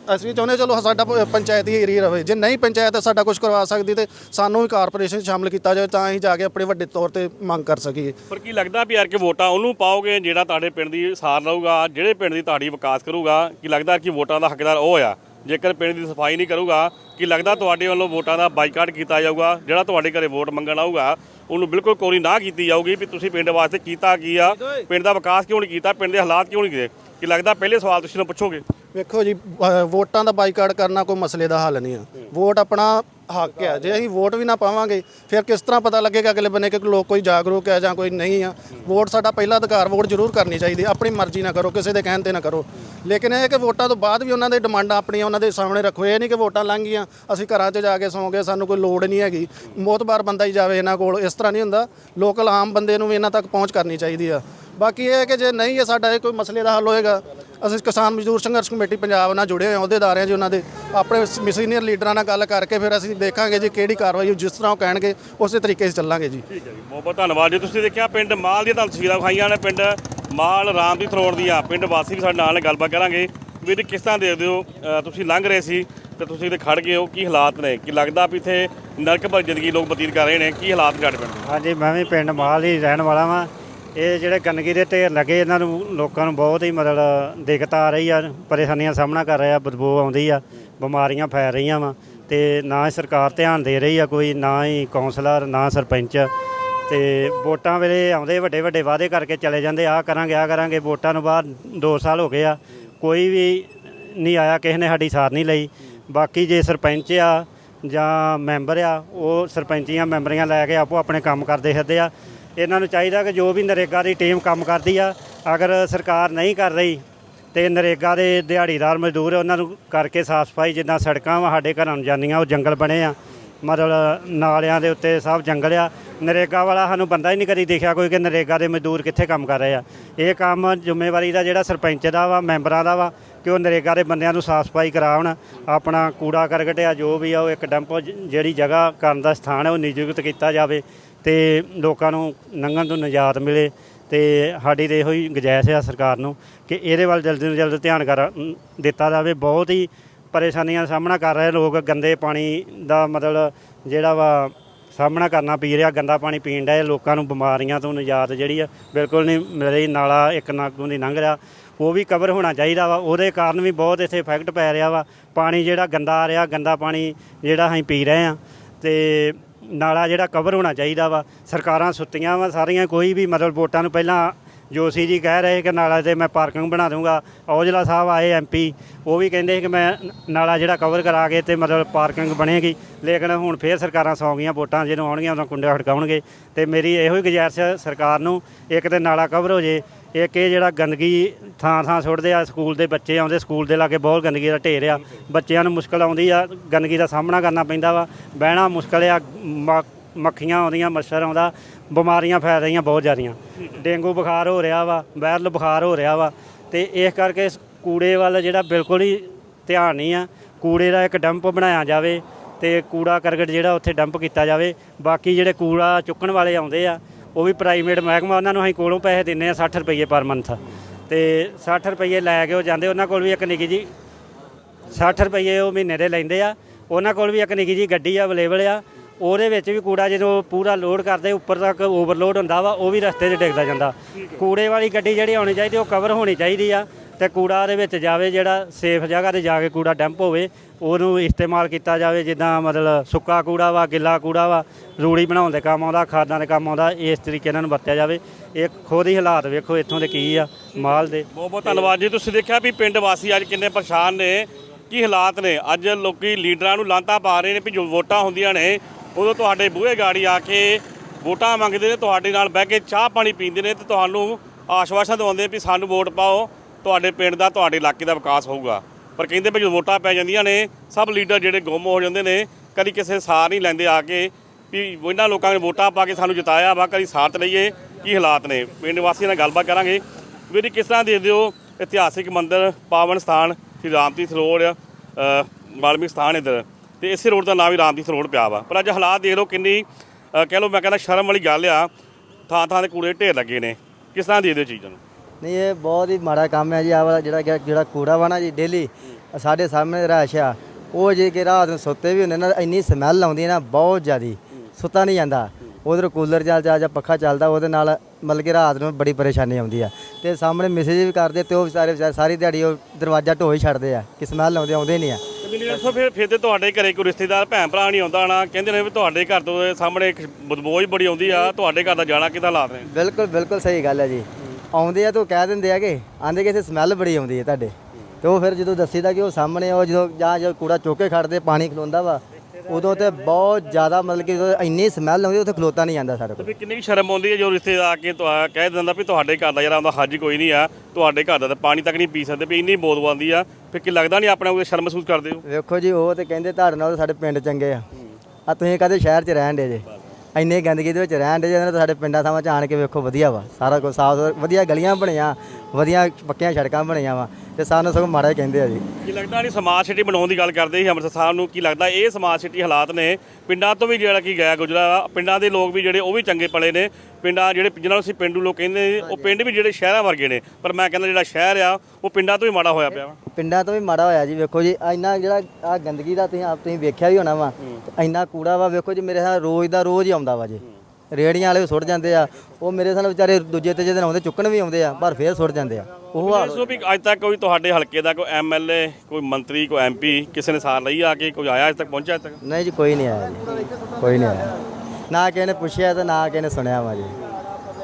ਅਸੀਂ ਵੀ ਚਾਹੁੰਦੇ ਚਲੋ ਸਾਡਾ ਪ- ਪੰਚਾਇਤੀ ਏਰੀਆ ਰਵੇ। ਜੇ ਨਹੀਂ ਪੰਚਾਇਤ ਸਾਡਾ ਕੁਝ ਕਰਵਾ ਸਕਦੀ ਤੇ ਸਾਨੂੰ ਵੀ ਕਾਰਪੋਰੇਸ਼ਨ 'ਚ ਸ਼ਾਮਲ ਕੀਤਾ ਜਾਵੇ ਤਾਂ ਅਸੀਂ ਜਾ ਕੇ ਆਪਣੇ ਵੱਡੇ ਤੌਰ ਤੇ ਮੰਗ ਕਰ ਸਕੀਏ। ਪਰ ਕੀ ਲੱਗਦਾ ਵੀ ਯਾਰ ਕਿ ਵੋਟਾਂ ਉਹਨੂੰ ਪਾਓਗੇ ਜਿਹੜਾ ਤੁਹਾਡੇ ਪਿੰਡ ਦੀ ਸਾਰ ਲਊਗਾ ਜਿਹੜੇ ਪਿੰਡ ਦੀ ਤੁਹਾਡੀ ਵਿਕਾਸ ਕਰੂਗਾ ਕੀ ਲੱਗਦਾ ਕਿ ਵੋਟਾਂ ਦਾ ਹੱਕਦਾਰ ਉਹ ਆ? ਜੇਕਰ ਪਿੰਡ ਦੀ ਸਫ਼ਾਈ ਨਹੀਂ ਕਰੂਗਾ ਕੀ ਲੱਗਦਾ ਤੁਹਾਡੇ ਵੱਲੋਂ ਵੋਟਾਂ ਦਾ ਬਾਈਕਾਟ ਕੀਤਾ ਜਾਊਗਾ ਜਿਹੜਾ ਤੁਹਾਡੇ ਘਰੇ ਵੋਟ ਮੰਗਣ ਆਊਗਾ ਉਹਨੂੰ ਬਿਲਕੁਲ ਕੋਰੀ ਨਾ ਕੀਤੀ ਜਾਊਗੀ ਵੀ ਤੁਸੀਂ ਪਿੰਡ ਵਾਸਤੇ ਕੀਤਾ ਕੀ ਆ? ਪਿੰਡ ਦਾ ਵਿਕਾਸ ਕਿਉਂ ਨਹੀਂ ਕੀਤਾ? ਪਿੰਡ ਦੇ ਹਾਲਾਤ ਕਿਉਂ ਨਹੀਂ ਕੀਤੇ ਕੀ ਲੱਗਦਾ ਪਹਿਲੇ ਸਵਾਲ ਤੁਸੀਂ ਨੂੰ ਪੁੱਛੋਗੇ? ਵੇਖੋ ਜੀ, ਅਹ, ਵੋਟਾਂ ਦਾ ਬਾਈਕਾਟ ਕਰਨਾ ਕੋਈ ਮਸਲੇ ਦਾ ਹੱਲ ਨਹੀਂ ਆ। ਵੋਟ ਆਪਣਾ ਹੱਕ ਹੈ ਜੇ ਅਸੀਂ ਵੋਟ ਵੀ ਨਾ ਪਾਵਾਂਗੇ, ਫਿਰ ਕਿਸ ਤਰ੍ਹਾਂ ਪਤਾ ਲੱਗੇਗਾ ਅਗਲੇ ਬੰਨੇ ਕਿ ਲੋਕ ਕੋਈ ਜਾਗਰੂਕ ਹੈ ਜਾਂ ਕੋਈ ਨਹੀਂ ਆ? ਵੋਟ ਸਾਡਾ ਪਹਿਲਾ ਅਧਿਕਾਰ, ਵੋਟ ਜ਼ਰੂਰ ਕਰਨੀ ਚਾਹੀਦੀ ਆਪਣੀ ਮਰਜ਼ੀ ਨਾ ਕਰੋ, ਕਿਸੇ ਦੇ ਕਹਿਣ ਤੇ ਨਾ ਕਰੋ। ਲੇਕਿਨ ਇਹ ਹੈ ਕਿ ਵੋਟਾਂ ਤੋਂ ਬਾਅਦ ਵੀ ਉਹਨਾਂ ਦੇ ਡਿਮਾਂਡਾਂ ਆਪਣੀਆਂ ਉਹਨਾਂ ਦੇ ਸਾਹਮਣੇ ਰੱਖੋ। ਇਹ ਨਹੀਂ ਕਿ ਵੋਟਾਂ ਲੰਘ ਗਈਆਂ ਅਸੀਂ ਘਰਾਂ 'ਚ ਜਾ ਕੇ ਸੌਂ ਗਏ ਸਾਨੂੰ ਕੋਈ ਲੋੜ ਨਹੀਂ ਹੈਗੀ। ਬਹੁਤ ਵਾਰ ਬੰਦਾ ਹੀ ਜਾਵੇ ਇਹਨਾਂ ਕੋਲ, ਇਸ ਤਰ੍ਹਾਂ ਨਹੀਂ ਹੁੰਦਾ। ਲੋਕਲ ਆਮ ਬੰਦੇ ਨੂੰ ਵੀ ਇਹਨਾਂ ਤੱਕ ਪਹੁੰਚ ਕਰਨੀ ਚਾਹੀਦੀ ਆ। ਬਾਕੀ ਇਹ ਹੈ ਕਿ ਜੇ ਨਹੀਂ ਇਹ ਸਾਡਾ ਇਹ ਕੋਈ ਮਸਲੇ ਦਾ ਹੱਲ ਹੋਏਗਾ ਅਸੀਂ ਕਿਸਾਨ ਮਜ਼ਦੂਰ ਸੰਘਰਸ਼ ਕਮੇਟੀ ਪੰਜਾਬ ਨਾਲ ਜੁੜੇ ਹੋਏ ਅਹੁਦੇਦਾਰ ਹਾਂ ਜੀ ਉਹਨਾਂ ਦੇ। ਆਪਣੇ ਸੀਨੀਅਰ ਲੀਡਰਾਂ ਨਾਲ ਗੱਲ ਕਰਕੇ ਫਿਰ ਅਸੀਂ ਦੇਖਾਂਗੇ ਜੀ ਕਿਹੜੀ ਕਾਰਵਾਈ ਜਿਸ ਤਰ੍ਹਾਂ ਉਹ ਕਹਿਣਗੇ ਉਸੇ ਤਰੀਕੇ 'ਚ ਚੱਲਾਂਗੇ ਜੀ। ਠੀਕ ਹੈ ਜੀ ਬਹੁਤ ਬਹੁਤ ਧੰਨਵਾਦ ਜੀ। ਤੁਸੀਂ ਦੇਖਿਆ ਪਿੰਡ ਮਾਲ ਦੀਆਂ ਤੁਹਾਨੂੰ ਤਸਵੀਰਾਂ ਵਿਖਾਈਆਂ ਨੇ ਪਿੰਡ ਮਾਲ ਰਾਮ ਦੀ ਥਰੋੜ ਦੀਆਂ। ਪਿੰਡ ਵਾਸੀ ਵੀ ਸਾਡੇ ਨਾਲ ਗੱਲਬਾਤ ਕਰਾਂਗੇ। ਵੀਰ ਕਿਸ ਤਰ੍ਹਾਂ ਦੇਖਦੇ ਹੋ ਤੁਸੀਂ ਲੰਘ ਰਹੇ ਸੀ ਤੇ ਤੁਸੀਂ ਇੱਥੇ ਖੜ ਗਏ ਹੋ ਕੀ ਹਾਲਾਤ ਨੇ? ਕੀ ਲੱਗਦਾ ਵੀ ਇੱਥੇ ਨਰਕ ਭਰੀ ਜ਼ਿੰਦਗੀ ਲੋਕ ਬਤੀਤ ਕਰ ਰਹੇ ਨੇ? ਕੀ ਹਾਲਾਤ ਪਿੰਡ ਦੇ? ਹਾਂਜੀ ਮੈਂ ਵੀ ਪਿੰਡ ਮਾਲ ਹੀ ਰਹਿਣ ਵਾਲਾ ਵਾਂ। ਇਹ ਜਿਹੜੇ ਗੰਦਗੀ ਦੇ ਢੇਰ ਲੱਗੇ ਇਹਨਾਂ ਨੂੰ, ਲੋਕਾਂ ਨੂੰ ਬਹੁਤ ਹੀ ਮਤਲਬ ਦਿੱਕਤ ਆ ਰਹੀ ਆ, ਪਰੇਸ਼ਾਨੀਆਂ ਦਾ ਸਾਹਮਣਾ ਕਰ ਰਿਹਾ ਬਦਬੂ ਆਉਂਦੀ ਆ, ਬਿਮਾਰੀਆਂ ਫੈਲ ਰਹੀਆਂ ਵਾ ਤੇ ਨਾ ਹੀ ਸਰਕਾਰ ਧਿਆਨ ਦੇ ਰਹੀ ਆ ਕੋਈ, ਨਾ ਹੀ ਕੌਂਸਲਰ, ਨਾ ਸਰਪੰਚ ਤੇ ਵੋਟਾਂ ਵੇਲੇ ਆਉਂਦੇ ਵੱਡੇ ਵੱਡੇ ਵਾਅਦੇ ਕਰਕੇ ਚਲੇ ਜਾਂਦੇ ਆ ਕਰਾਂਗੇ ਆ ਕਰਾਂਗੇ, ਵੋਟਾਂ ਨੂੰ ਬਾਅਦ 2 ਸਾਲ ਹੋ ਗਏ ਆ, ਕੋਈ ਵੀ ਨਹੀਂ ਆਇਆ, ਕਿਸੇ ਨੇ ਸਾਡੀ ਸਾਰ ਨਹੀਂ ਲਈ। ਬਾਕੀ ਜੇ ਸਰਪੰਚ ਆ ਜਾਂ ਮੈਂਬਰ ਆ, ਉਹ ਸਰਪੰਚੀਆਂ, ਮੈਂਬਰੀਆਂ ਲੈ ਕੇ ਆਪੋ ਆਪਣੇ ਕੰਮ ਕਰਦੇ ਫਿਰਦੇ ਆ ਇਹਨਾਂ ਨੂੰ ਚਾਹੀਦਾ ਕਿ ਜੋ ਵੀ ਨਰੇਗਾ ਦੀ ਟੀਮ ਕੰਮ ਕਰਦੀ ਆ, ਅਗਰ ਸਰਕਾਰ ਨਹੀਂ ਕਰ ਰਹੀ ਤੇ ਨਰੇਗਾ ਦੇ ਦਿਹਾੜੀਦਾਰ ਮਜ਼ਦੂਰ ਉਹਨਾਂ ਨੂੰ ਕਰਕੇ ਸਾਫ਼ ਸਫ਼ਾਈ ਜਿੱਦਾਂ ਸੜਕਾਂ ਵਾ ਸਾਡੇ ਘਰਾਂ ਨੂੰ ਜਾਂਦੀਆਂ, ਉਹ ਜੰਗਲ ਬਣੇ ਆ। ਮਤਲਬ ਨਾਲਿਆਂ ਦੇ ਉੱਤੇ ਸਭ ਜੰਗਲ ਆ। ਨਰੇਗਾ ਵਾਲਾ ਸਾਨੂੰ ਬੰਦਾ ਹੀ ਨਹੀਂ ਕਦੀ ਦੇਖਿਆ ਕੋਈ ਕਿ ਨਰੇਗਾ ਦੇ ਮਜ਼ਦੂਰ ਕਿੱਥੇ ਕੰਮ ਕਰ ਰਹੇ ਆ। ਇਹ ਕੰਮ ਜ਼ਿੰਮੇਵਾਰੀ ਦਾ ਜਿਹੜਾ ਸਰਪੰਚ ਦਾ ਵਾ, ਮੈਂਬਰਾਂ ਦਾ ਵਾ, ਕਿ ਉਹ ਨਰੇਗਾ ਦੇ ਬੰਦਿਆਂ ਨੂੰ ਸਾਫ਼ ਸਫ਼ਾਈ ਕਰਾਉਣ, ਆਪਣਾ ਕੂੜਾ ਕਰਕਟ ਆ ਜੋ ਵੀ ਆ, ਉਹ ਇੱਕ ਡੰਪ ਜਿਹੜੀ ਜਗ੍ਹਾ ਕਰਨ ਦਾ ਸਥਾਨ ਹੈ ਉਹ ਨਿਯੁਕਤ ਕੀਤਾ ਜਾਵੇ। ਤੇ ਲੋਕਾਂ ਨੂੰ ਲੰਘਣ ਤੋਂ ਨਿਜਾਤ ਮਿਲੇ ਤੇ ਸਾਡੀ ਤੇ ਇਹੋ ਹੀ ਗੁਜਾਇਸ਼ ਆ ਸਰਕਾਰ ਨੂੰ ਕਿ ਇਹਦੇ ਵੱਲ ਜਲਦੀ ਤੋਂ ਜਲਦ ਧਿਆਨ ਕਰ ਦਿੱਤਾ ਜਾਵੇ। ਬਹੁਤ ਹੀ ਪਰੇਸ਼ਾਨੀਆਂ ਦਾ ਸਾਹਮਣਾ ਕਰ ਰਹੇ ਲੋਕ ਗੰਦੇ ਪਾਣੀ ਦਾ ਮਤਲਬ ਜਿਹੜਾ ਵਾ ਸਾਹਮਣਾ ਕਰਨਾ ਪੀ ਰਿਹਾ, ਗੰਦਾ ਪਾਣੀ ਪੀਣ ਦਾ ਲੋਕਾਂ ਨੂੰ ਬਿਮਾਰੀਆਂ ਤੋਂ ਨਿਜਾਤ ਜਿਹੜੀ ਆ ਬਿਲਕੁਲ ਨਹੀਂ ਮਿਲ ਰਹੀ ਨਾਲਾ ਇੱਕ ਨਾਗੋਂ ਦੀ ਲੰਘ ਰਿਹਾ। ਉਹ ਵੀ ਕਵਰ ਹੋਣਾ ਚਾਹੀਦਾ ਵਾ, ਉਹਦੇ ਕਾਰਨ ਵੀ ਬਹੁਤ ਇੱਥੇ ਇਫੈਕਟ ਪੈ ਰਿਹਾ ਵਾ। ਪਾਣੀ ਜਿਹੜਾ ਗੰਦਾ ਆ ਰਿਹਾ, ਗੰਦਾ ਪਾਣੀ ਜਿਹੜਾ ਅਸੀਂ ਪੀ ਰਹੇ ਆ ਤੇ ਨਾਲਾ ਜਿਹੜਾ ਕਵਰ ਹੋਣਾ ਚਾਹੀਦਾ ਵਾ, ਸਰਕਾਰਾਂ ਸੁੱਤੀਆਂ ਵਾ ਸਾਰੀਆਂ, ਕੋਈ ਵੀ ਮਤਲਬ ਵੋਟਾਂ ਨੂੰ ਪਹਿਲਾਂ ਜੋਸ਼ੀ ਜੀ ਕਹਿ ਰਹੇ ਕਿ ਨਾਲਾ ਤੇ ਮੈਂ ਪਾਰਕਿੰਗ ਬਣਾ ਦੂੰਗਾ, ਔਜਲਾ ਸਾਹਿਬ ਆਏ ਐਮਪੀ ਉਹ ਵੀ ਕਹਿੰਦੇ ਕਿ ਮੈਂ ਨਾਲਾ ਜਿਹੜਾ ਕਵਰ ਕਰਾ ਕੇ ਤੇ ਮਤਲਬ ਪਾਰਕਿੰਗ ਬਣੇਗੀ, ਲੇਕਿਨ ਹੁਣ ਫੇਰ ਸਰਕਾਰਾਂ ਸੌਂ ਗਈਆਂ ਵੋਟਾਂ ਜਦੋਂ ਆਉਣਗੀਆਂ ਉਦੋਂ ਕੁੰਡੇ ਖੜਕਾਉਣਗੇ ਤੇ ਮੇਰੀ ਇਹੋ ਹੀ ਗੁਜ਼ਾਰਿਸ਼ ਸਰਕਾਰ ਨੂੰ, ਇੱਕ ਤੇ ਨਾਲਾ ਕਵਰ ਹੋ ਜੇ ਇੱਕ ਇਹ ਜਿਹੜਾ ਗੰਦਗੀ ਥਾਂ ਥਾਂ ਸੁੱਟਦੇ ਆ, ਸਕੂਲ ਦੇ ਬੱਚੇ ਆਉਂਦੇ, ਸਕੂਲ ਦੇ ਲਾਗੇ ਬਹੁਤ ਗੰਦਗੀ ਦਾ ਢੇਰ ਆ। ਬੱਚਿਆਂ ਨੂੰ ਮੁਸ਼ਕਲ ਆਉਂਦੀ ਆ, ਗੰਦਗੀ ਦਾ ਸਾਹਮਣਾ ਕਰਨਾ ਪੈਂਦਾ ਵਾ। ਬਹਿਣਾ ਮੁਸ਼ਕਲ ਆ, ਮ- ਮੱਖੀਆਂ ਆਉਂਦੀਆਂ, ਮੱਛਰ ਆਉਂਦਾ, ਬਿਮਾਰੀਆਂ ਫੈਲ ਰਹੀਆਂ ਬਹੁਤ ਜ਼ਿਆਦੀਆਂ। ਡੇਂਗੂ ਬੁਖਾਰ ਹੋ ਰਿਹਾ ਵਾ, ਵਾਇਰਲ ਬੁਖਾਰ ਹੋ ਰਿਹਾ ਵਾ। ਤੇ ਇਸ ਕਰਕੇ ਕੂੜੇ ਵੱਲ ਜਿਹੜਾ ਬਿਲਕੁਲ ਹੀ ਧਿਆਨ ਨਹੀਂ ਆ, ਕੂੜੇ ਦਾ ਇੱਕ ਡੰਪ ਬਣਾਇਆ ਜਾਵੇ ਤੇ ਕੂੜਾ ਕਰਕਟ ਜਿਹੜਾ ਉੱਥੇ ਡੰਪ ਕੀਤਾ ਜਾਵੇ। ਬਾਕੀ ਜਿਹੜੇ ਕੂੜਾ ਚੁੱਕਣ ਵਾਲੇ ਆਉਂਦੇ ਆ ਉਹ ਵੀ ਪ੍ਰਾਈਵੇਟ ਮਹਿਕਮਾ, ਉਹਨਾਂ ਨੂੰ ਅਸੀਂ ਕੋਲੋਂ ਪੈਸੇ ਦਿੰਨੇ ਆ 60 ਰੁਪਏ ਪਰ ਮੰਥ ਤੇ 60 ਰੁਪਏ ਲੈ ਕੇ ਉਹ ਜਾਂਦੇ, ਉਹਨਾਂ ਕੋਲ ਵੀ ਇੱਕ ਨਿੱਕੀ ਜੀ 60 ਰੁਪਏ ਉਹ ਮਹੀਨੇ ਦੇ ਲੈਂਦੇ ਆ। ਉਹਨਾਂ ਕੋਲ ਵੀ ਇੱਕ ਨਿੱਕੀ ਜੀ ਗੱਡੀ ਅਵੇਲੇਬਲ ਆ। ਉਹਦੇ ਵਿੱਚ ਵੀ ਕੂੜਾ ਜਦੋਂ ਪੂਰਾ ਲੋਡ ਕਰਦੇ, ਉੱਪਰ ਤੱਕ ਓਵਰਲੋਡ ਹੁੰਦਾ ਵਾ, ਉਹ ਵੀ ਰਸਤੇ 'ਚ ਡਿੱਗਦਾ ਜਾਂਦਾ। ਕੂੜੇ ਵਾਲੀ ਗੱਡੀ ਜਿਹੜੀ ਆਉਣੀ ਚਾਹੀਦੀ, ਉਹ ਕਵਰ ਹੋਣੀ ਚਾਹੀਦੀ ਆ। ਤੇ ਕੂੜਾ ਦੇ ਵਿੱਚ ਜਾਵੇ, ਜਿਹੜਾ ਸੇਫ ਜਗ੍ਹਾ ਤੇ ਜਾ ਕੇ ਕੂੜਾ ਡੰਪ ਹੋਵੇ, ਉਹਨੂੰ ਇਸਤੇਮਾਲ ਕੀਤਾ ਜਾਵੇ, ਜਿੱਦਾਂ ਮਤਲਬ ਸੁੱਕਾ ਕੂੜਾ ਵਾ, ਗਿੱਲਾ ਕੂੜਾ ਵਾ, ਰੂੜੀ ਬਣਾਉਣ ਦੇ ਕੰਮ ਆਉਂਦਾ, ਖਾਦਾਂ ਦੇ ਕੰਮ ਆਉਂਦਾ, ਇਸ ਤਰੀਕੇ ਨਾਲ ਇਹਨੂੰ ਵਰਤਿਆ ਜਾਵੇ। ਇਹ ਖੁਦ ਹੀ ਹਾਲਾਤ ਵੇਖੋ, ਇੱਥੋਂ ਦੇ ਕੀ ਆ, ਮਾਲ ਦੇ। ਬਹੁਤ ਬਹੁਤ ਧੰਨਵਾਦ ਜੀ। ਤੁਸੀਂ ਦੇਖਿਆ ਵੀ ਪਿੰਡ ਵਾਸੀ ਅੱਜ ਕਿੰਨੇ ਪਰੇਸ਼ਾਨ ਨੇ, ਕੀ ਹਾਲਾਤ ਨੇ? ਅੱਜ ਲੋਕੀ ਲੀਡਰਾਂ ਨੂੰ ਲਾਂਤਾ ਪਾ ਰਹੇ ਨੇ ਵੀ ਜੋ ਵੋਟਾਂ ਹੁੰਦੀਆਂ ਨੇ, ਉਦੋਂ ਤੁਹਾਡੇ ਬੂਹੇ ਗਾੜੀ ਆ ਕੇ ਵੋਟਾਂ ਮੰਗਦੇ ਨੇ, ਤੁਹਾਡੇ ਨਾਲ ਬਹਿ ਕੇ ਚਾਹ ਪਾਣੀ ਪੀਂਦੇ ਨੇ ਤੇ ਤੁਹਾਨੂੰ ਆਸ਼ਵਾਸਨ ਦਿਵਾਉਂਦੇ ਵੀ ਸਾਨੂੰ ਵੋਟ ਪਾਓ। ਤੁਹਾਡੇ ਪਿੰਡ ਦਾ ਤੁਹਾਡੇ ਇਲਾਕੇ ਦਾ ਵਿਕਾਸ ਹੋਊਗਾ। ਪਰ ਕਹਿੰਦੇ ਵੀ ਜਦੋਂ ਵੋਟਾਂ ਪੈ ਜਾਂਦੀਆਂ ਨੇ ਸਭ ਲੀਡਰ ਜਿਹੜੇ ਗੁੰਮ ਹੋ ਜਾਂਦੇ ਨੇ ਕਦੀ ਕਿਸੇ ਸਾਰ ਨਹੀਂ ਲੈਂਦੇ ਆ ਕੇ ਵੀ ਇਹਨਾਂ ਲੋਕਾਂ ਨੇ ਵੋਟਾਂ ਪਾ ਕੇ ਸਾਨੂੰ ਜਿਤਾਇਆ ਵਾ ਕਦੀ ਸਾਥ ਲਈਏ ਕੀ ਹਾਲਾਤ ਨੇ? ਪਿੰਡ ਵਾਸੀਆਂ ਨਾਲ ਗੱਲਬਾਤ ਕਰਾਂਗੇ। ਵੀਰ ਜੀ ਕਿਸ ਤਰ੍ਹਾਂ ਦੇਖਦੇ ਹੋ ਇਤਿਹਾਸਿਕ ਮੰਦਿਰ ਪਾਵਨ ਸਥਾਨ ਸ੍ਰੀ ਰਾਮਤੀਰਥ ਰੋਡ ਅ, ਵਾਲਮੀਕ ਸਥਾਨ ਇੱਧਰ? ਤੇ ਇਸੇ ਰੋਡ ਦਾ ਨਾਮ ਵੀ ਰਾਮਤੀਰਥ ਰੋਡ ਪਿਆ ਵਾ। ਪਰ ਅੱਜ ਹਾਲਾਤ ਦੇਖ ਲਓ ਕਿੰਨੀ ਕਹਿ ਲਓ ਮੈਂ ਕਹਿੰਦਾ ਸ਼ਰਮ ਵਾਲੀ ਗੱਲ ਆ ਥਾਂ ਥਾਂ ਦੇ ਕੂੜੇ ਢੇਰ ਲੱਗੇ ਨੇ। ਕਿਸ ਤਰ੍ਹਾਂ ਦੇਖਦੇ ਹੋ ਚੀਜ਼ਾਂ ਨੂੰ? ਨਹੀਂ ਇਹ ਬਹੁਤ ਹੀ ਮਾੜਾ ਕੰਮ ਹੈ ਜੀ ਆਹ ਵਾਲਾ ਜਿਹੜਾ ਕਿ- ਜਿਹੜਾ ਕੂੜਾ ਵਾ ਨਾ ਜੀ ਡੇਲੀ ਸਾਡੇ ਸਾਹਮਣੇ ਰਹਾਇਸ਼ ਆ। ਉਹ ਜੇ ਕਿ ਰਾਤ ਨੂੰ ਸੁੱਤੇ ਵੀ ਹੁੰਦੇ ਨਾ ਇੰਨੀ ਸਮੈਲ ਆਉਂਦੀ ਹੈ ਨਾ ਬਹੁਤ ਜ਼ਿਆਦੀ ਸੁੱਤਾ ਨਹੀਂ ਜਾਂਦਾ। ਉਧਰ ਕੂਲਰ ਚੱਲਦਾ ਜਾਂ ਪੱਖਾ ਚੱਲਦਾ ਉਹਦੇ ਨਾਲ ਮਤਲਬ ਕਿ ਰਾਤ ਨੂੰ ਬੜੀ ਪਰੇਸ਼ਾਨੀ ਆਉਂਦੀ ਆ। ਤੇ ਸਾਹਮਣੇ ਮੈਸੇਜ ਵੀ ਕਰਦੇ ਤੇ ਉਹ ਵਿਚਾਰੇ ਵਿਚਾਰੇ ਸਾਰੀ ਦਿਹਾੜੀ ਉਹ ਦਰਵਾਜ਼ਾ ਢੋ ਹੀ ਛੱਡਦੇ ਆ ਕਿ ਸਮੈਲ ਆਉਂਦੇ ਆਉਂਦੇ ਨਹੀਂ ਆ। ਮੈਨੂੰ ਦੱਸੋ ਫਿਰ ਫਿਰ ਤੇ ਤੁਹਾਡੇ ਘਰੇ ਕੋਈ ਰਿਸ਼ਤੇਦਾਰ ਭੈਣ ਭਰਾ ਨਹੀਂ ਆਉਂਦਾ ਨਾ ਕਹਿੰਦੇ ਨੇ ਵੀ ਤੁਹਾਡੇ ਘਰ ਤੋਂ ਸਾਹਮਣੇ ਇੱਕ ਬਦਬੋਝ ਬੜੀ ਆਉਂਦੀ ਆ ਤੁਹਾਡੇ ਘਰ ਦਾ ਜਾਣਾ ਕਿਦਾਂ ਹਾਲਾਤ ਨੇ? ਬਿਲਕੁਲ ਬਿਲਕੁਲ ਸਹੀ ਗੱਲ ਹੈ ਜੀ। ਆਉਂਦੇ ਆ ਤਾਂ ਉਹ ਕਹਿ ਦਿੰਦੇ ਆ ਕਿ ਆਂਦੇ ਕਿ ਇੱਥੇ ਸਮੈਲ ਬੜੀ ਆਉਂਦੀ ਹੈ ਤੁਹਾਡੇ। ਤੇ ਉਹ ਫਿਰ ਜਦੋਂ ਦੱਸੀਦਾ ਕਿ ਉਹ ਸਾਹਮਣੇ ਉਹ ਜਦੋਂ ਜਾਂ ਜਦੋਂ ਕੂੜਾ ਚੁੱਕ ਕੇ ਖੜਦੇ ਪਾਣੀ ਖਲੋਂਦਾ ਵਾ ਉਦੋਂ ਤੇ ਬਹੁਤ ਜ਼ਿਆਦਾ ਮਤਲਬ ਕਿ ਜਦੋਂ ਇੰਨੀ ਸਮੈਲ ਆਉਂਦੀ ਉੱਥੇ ਖਲੋਤਾ ਨਹੀਂ ਜਾਂਦਾ ਸਾਡੇ ਤੇ ਕੋਲ। ਵੀ ਕਿੰਨੀ ਕੁ ਸ਼ਰਮ ਆਉਂਦੀ ਹੈ ਜੋ ਰਿਸ਼ਤੇਦਾਰ ਆ ਕੇ ਤੁਹਾ ਕਹਿ ਦਿੰਦਾ ਵੀ ਤੁਹਾਡੇ ਘਰ ਦਾ ਯਾਰ ਆਉਂਦਾ ਹੱਜ ਕੋਈ ਨਹੀਂ ਆ ਤੁਹਾਡੇ ਘਰ ਦਾ ਤਾਂ ਪਾਣੀ ਤੱਕ ਨਹੀਂ ਪੀ ਸਕਦੇ ਵੀ ਇੰਨੀ ਬੋਦਬੂ ਆਉਂਦੀ ਆ ਫਿਰ ਕੀ ਲੱਗਦਾ ਨਹੀਂ ਆਪਣੇ ਕੋਲ ਸ਼ਰਮ ਮਹਿਸੂਸ ਕਰਦੇ ਹੋ? ਵੇਖੋ ਜੀ ਉਹ ਤੇ ਕਹਿੰਦੇ ਤੁਹਾਡੇ ਨਾਲ ਸਾਡੇ ਪਿੰਡ ਚੰਗੇ ਆ। ਆ ਤੁਸੀਂ ਕਦੇ ਸ਼ਹਿਰ 'ਚ ਰਹਿਣ ਦੇ ਜੇ। ਇੰਨੇ ਗੰਦਗੀ ਦੇ ਵਿੱਚ ਰਹਿਣ ਦੇ, ਜਿਹਦੇ ਸਾਡੇ ਪਿੰਡਾਂ ਥਾਵਾਂ 'ਚ ਆਣ ਕੇ ਵੇਖੋ ਵਧੀਆ ਵਾ, ਸਾਰਾ ਕੁਝ ਸਾਫ਼ ਵਧੀਆ ਗਲੀਆਂ ਬਣੀਆਂ ਵਧੀਆ ਪੱਕੀਆਂ ਸੜਕਾਂ ਬਣੀਆਂ ਵਾ ਤੇ ਸਾਨੂੰ ਸਗੋਂ ਮਾੜਾ ਹੀ ਕਹਿੰਦੇ ਆ ਜੀ। ਕੀ ਲੱਗਦਾ ਨਹੀਂ ਸਮਾਜ ਸਿਟੀ ਬਣਾਉਣ ਦੀ ਗੱਲ ਕਰਦੇ ਸੀ ਅੰਮ੍ਰਿਤਸਰ ਸਾਹਿਬ ਨੂੰ ਕੀ ਲੱਗਦਾ ਇਹ ਸਮਾਜ ਸਿਟੀ ਹਾਲਾਤ ਨੇ? ਪਿੰਡਾਂ ਤੋਂ ਵੀ ਜਿਹੜਾ ਕੀ ਗਿਆ ਗੁਜਰਾ ਪਿੰਡਾਂ ਦੇ ਲੋਕ ਵੀ ਜਿਹੜੇ ਉਹ ਵੀ ਚੰਗੇ ਪਲੇ ਨੇ। ਪਿੰਡਾਂ ਜਿਹੜੇ ਜਿਹਨਾਂ ਨੂੰ ਅਸੀਂ ਪਿੰਡੂ ਲੋਕ ਕਹਿੰਦੇ ਉਹ ਪਿੰਡ ਵੀ ਜਿਹੜੇ ਸ਼ਹਿਰਾਂ ਵਰਗੇ ਨੇ। ਪਰ ਮੈਂ ਕਹਿੰਦਾ ਜਿਹੜਾ ਸ਼ਹਿਰ ਆ ਉਹ ਪਿੰਡਾਂ ਤੋਂ ਵੀ ਮਾੜਾ ਹੋਇਆ ਪਿਆ ਵਾ। ਪਿੰਡਾਂ ਤੋਂ ਵੀ ਮਾੜਾ ਹੋਇਆ ਜੀ। ਵੇਖੋ ਜੀ ਇੰਨਾ ਜਿਹੜਾ ਆ ਗੰਦਗੀ ਦਾ ਤੁਸੀਂ ਆਪ ਤੁਸੀਂ ਵੇਖਿਆ ਵੀ ਹੋਣਾ ਵਾ। ਇੰਨਾ ਕੂੜਾ ਵਾ ਵੇਖੋ ਜੀ ਮੇਰੇ ਨਾਲ ਰੋਜ਼ ਦਾ ਰੋਜ਼ ਹੀ ਆਉਂਦਾ ਵਾ ਜੀ। ਰੇੜੀਆਂ ਵਾਲੇ ਵੀ ਸੁੱਟ ਜਾਂਦੇ ਆ ਉਹ ਮੇਰੇ ਨਾਲ ਵਿਚਾਰੇ ਦੂਜੇ ਤੀਜੇ ਦਿਨ ਆਉਂਦੇ ਚੁੱਕਣ ਵੀ ਆਉਂਦੇ ਆ ਪਰ ਫੇਰ ਸੁੱਟ ਜਾਂਦੇ ਆ। ਉਹ ਹਾਲ ਦੱਸੋ ਵੀ ਅੱਜ ਤੱਕ ਕੋਈ ਤੁਹਾਡੇ ਹਲਕੇ ਦਾ ਕੋਈ ਐਮਐਲਏ ਕੋਈ ਮੰਤਰੀ ਕੋਈ ਐਮਪੀ ਕਿਸੇ ਨੇ ਸਾਰ ਲਈ ਆ ਕੇ ਕੋਈ ਆਇਆ ਅੱਜ ਤੱਕ ਪਹੁੰਚਿਆ ਅੱਜ ਤੱਕ? ਨਹੀਂ ਜੀ ਕੋਈ ਨਹੀਂ ਆਇਆ ਜੀ ਕੋਈ ਨਹੀਂ ਆਇਆ। ਨਾ ਕਿਸੇ ਨੇ ਪੁੱਛਿਆ ਤੇ ਨਾ ਕਿਸੇ ਨੇ ਸੁਣਿਆ ਵਾ ਜੀ।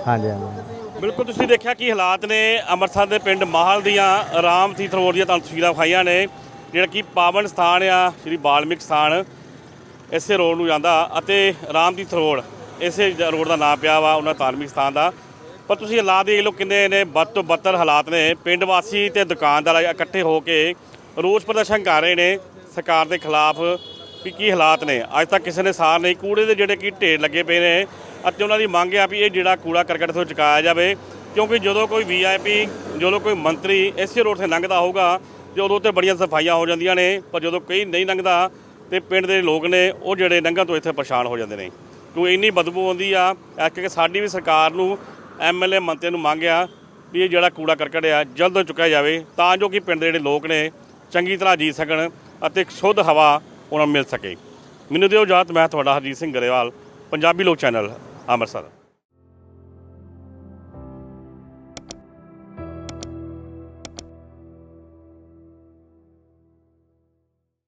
ਹਾਂਜੀ ਹਾਂਜੀ। ਬਿਲਕੁਲ ਤੁਸੀਂ ਦੇਖਿਆ ਕੀ ਹਾਲਾਤ ਨੇ ਅੰਮ੍ਰਿਤਸਰ ਦੇ ਪਿੰਡ ਮਾਹਲ ਦੀਆਂ ਰਾਮ ਤੀਰਥ ਰੋਡ ਦੀਆਂ ਤੁਹਾਨੂੰ ਤਸਵੀਰਾਂ ਵਿਖਾਈਆਂ ਨੇ ਜਿਹੜਾ ਕਿ ਪਾਵਨ ਸਥਾਨ ਆ ਸ੍ਰੀ ਬਾਲਮਿਕ ਸਥਾਨ ਇਸੇ ਰੋਡ ਨੂੰ ਜਾਂਦਾ ਅਤੇ ਰਾਮ ਤੀਰਥ ਰੋਡ। ਇਸੇ ਰੋਡ ਦਾ ਨਾਮ ਪਿਆ ਵਾ, ਉਹਨਾਂ ਧਾਰਮਿਕ ਸਥਾਨ ਦਾ। ਪਰ ਤੁਸੀਂ ਹਾਲਾਤ ਦੇਖ ਲਓ ਕਿੰਨੇ ਨੇ ਬਦ ਤੋਂ ਬੱਤਰ ਹਾਲਾਤ ਨੇ। ਪਿੰਡ ਵਾਸੀ ਤੇ ਦੁਕਾਨਦਾਰ ਇਕੱਠੇ ਹੋ ਕੇ ਰੋਸ ਪ੍ਰਦਰਸ਼ਨ ਕਰ ਰਹੇ ਨੇ ਸਰਕਾਰ ਦੇ ਖਿਲਾਫ ਵੀ ਕੀ ਹਾਲਾਤ ਨੇ। ਅੱਜ ਤੱਕ ਕਿਸੇ ਨੇ ਸਾਰ ਨਹੀਂ, ਕੂੜੇ ਦੇ ਜਿਹੜੇ ਕੀ ਢੇਰ ਲੱਗੇ ਪਏ ਨੇ ਅਤੇ ਉਹਨਾਂ ਦੀ ਮੰਗ ਆ ਵੀ ਇਹ ਜਿਹੜਾ ਕੂੜਾ ਕਰਕਟ ਤੋਂ ਚੁਕਾਇਆ ਜਾਵੇ, ਕਿਉਂਕਿ ਜਦੋਂ ਕੋਈ ਵੀਆਈਪੀ ਜਦੋਂ ਕੋਈ ਮੰਤਰੀ ਇਸੇ ਰੋਡ ਤੇ ਲੰਘਦਾ ਹੋਊਗਾ, ਤੇ ਉਦੋਂ ਤੇ ਬੜੀਆਂ ਸਫਾਈਆਂ ਹੋ ਜਾਂਦੀਆਂ ਨੇ। ਪਰ ਜਦੋਂ ਕੋਈ ਨਹੀਂ ਲੰਘਦਾ ਤੇ ਪਿੰਡ ਦੇ ਲੋਕ ਨੇ, ਉਹ ਜਿਹੜੇ ਲੰਘਣ ਤੋਂ ਇੱਥੇ ਪਰੇਸ਼ਾਨ ਹੋ ਜਾਂਦੇ ਨੇ। ਕਿਉਂਕਿ ਇੰਨੀ ਬਦਬੂ ਆਉਂਦੀ ਆ? ਇਸ ਕਰਕੇ ਸਾਡੀ ਵੀ ਸਰਕਾਰ ਨੂੰ ਐਮਐਲਏ ਮੰਤਰੀ ਨੂੰ ਮੰਗਿਆ ਵੀ ਇਹ ਜਿਹੜਾ ਕੂੜਾ ਕਰਕਟ ਆ, ਜਲਦ ਤੋਂ ਚੁੱਕਿਆ ਜਾਵੇ ਤਾਂ ਜੋ ਕਿ ਪਿੰਡ ਦੇ ਜਿਹੜੇ ਲੋਕ ਨੇ, ਚੰਗੀ ਤਰ੍ਹਾਂ ਜੀ ਸਕਣ ਅਤੇ ਸ਼ੁੱਧ ਹਵਾ ਉਹਨਾਂ ਨੂੰ ਮਿਲ ਸਕੇ। ਮੈਨੂੰ ਦਿਓ ਇਜਾਜ਼ਤ, ਮੈਂ ਤੁਹਾਡਾ ਹਰਜੀਤ ਸਿੰਘ ਗਰੇਵਾਲ, ਪੰਜਾਬੀ ਲੋਕ ਚੈਨਲ, ਅੰਮ੍ਰਿਤਸਰ।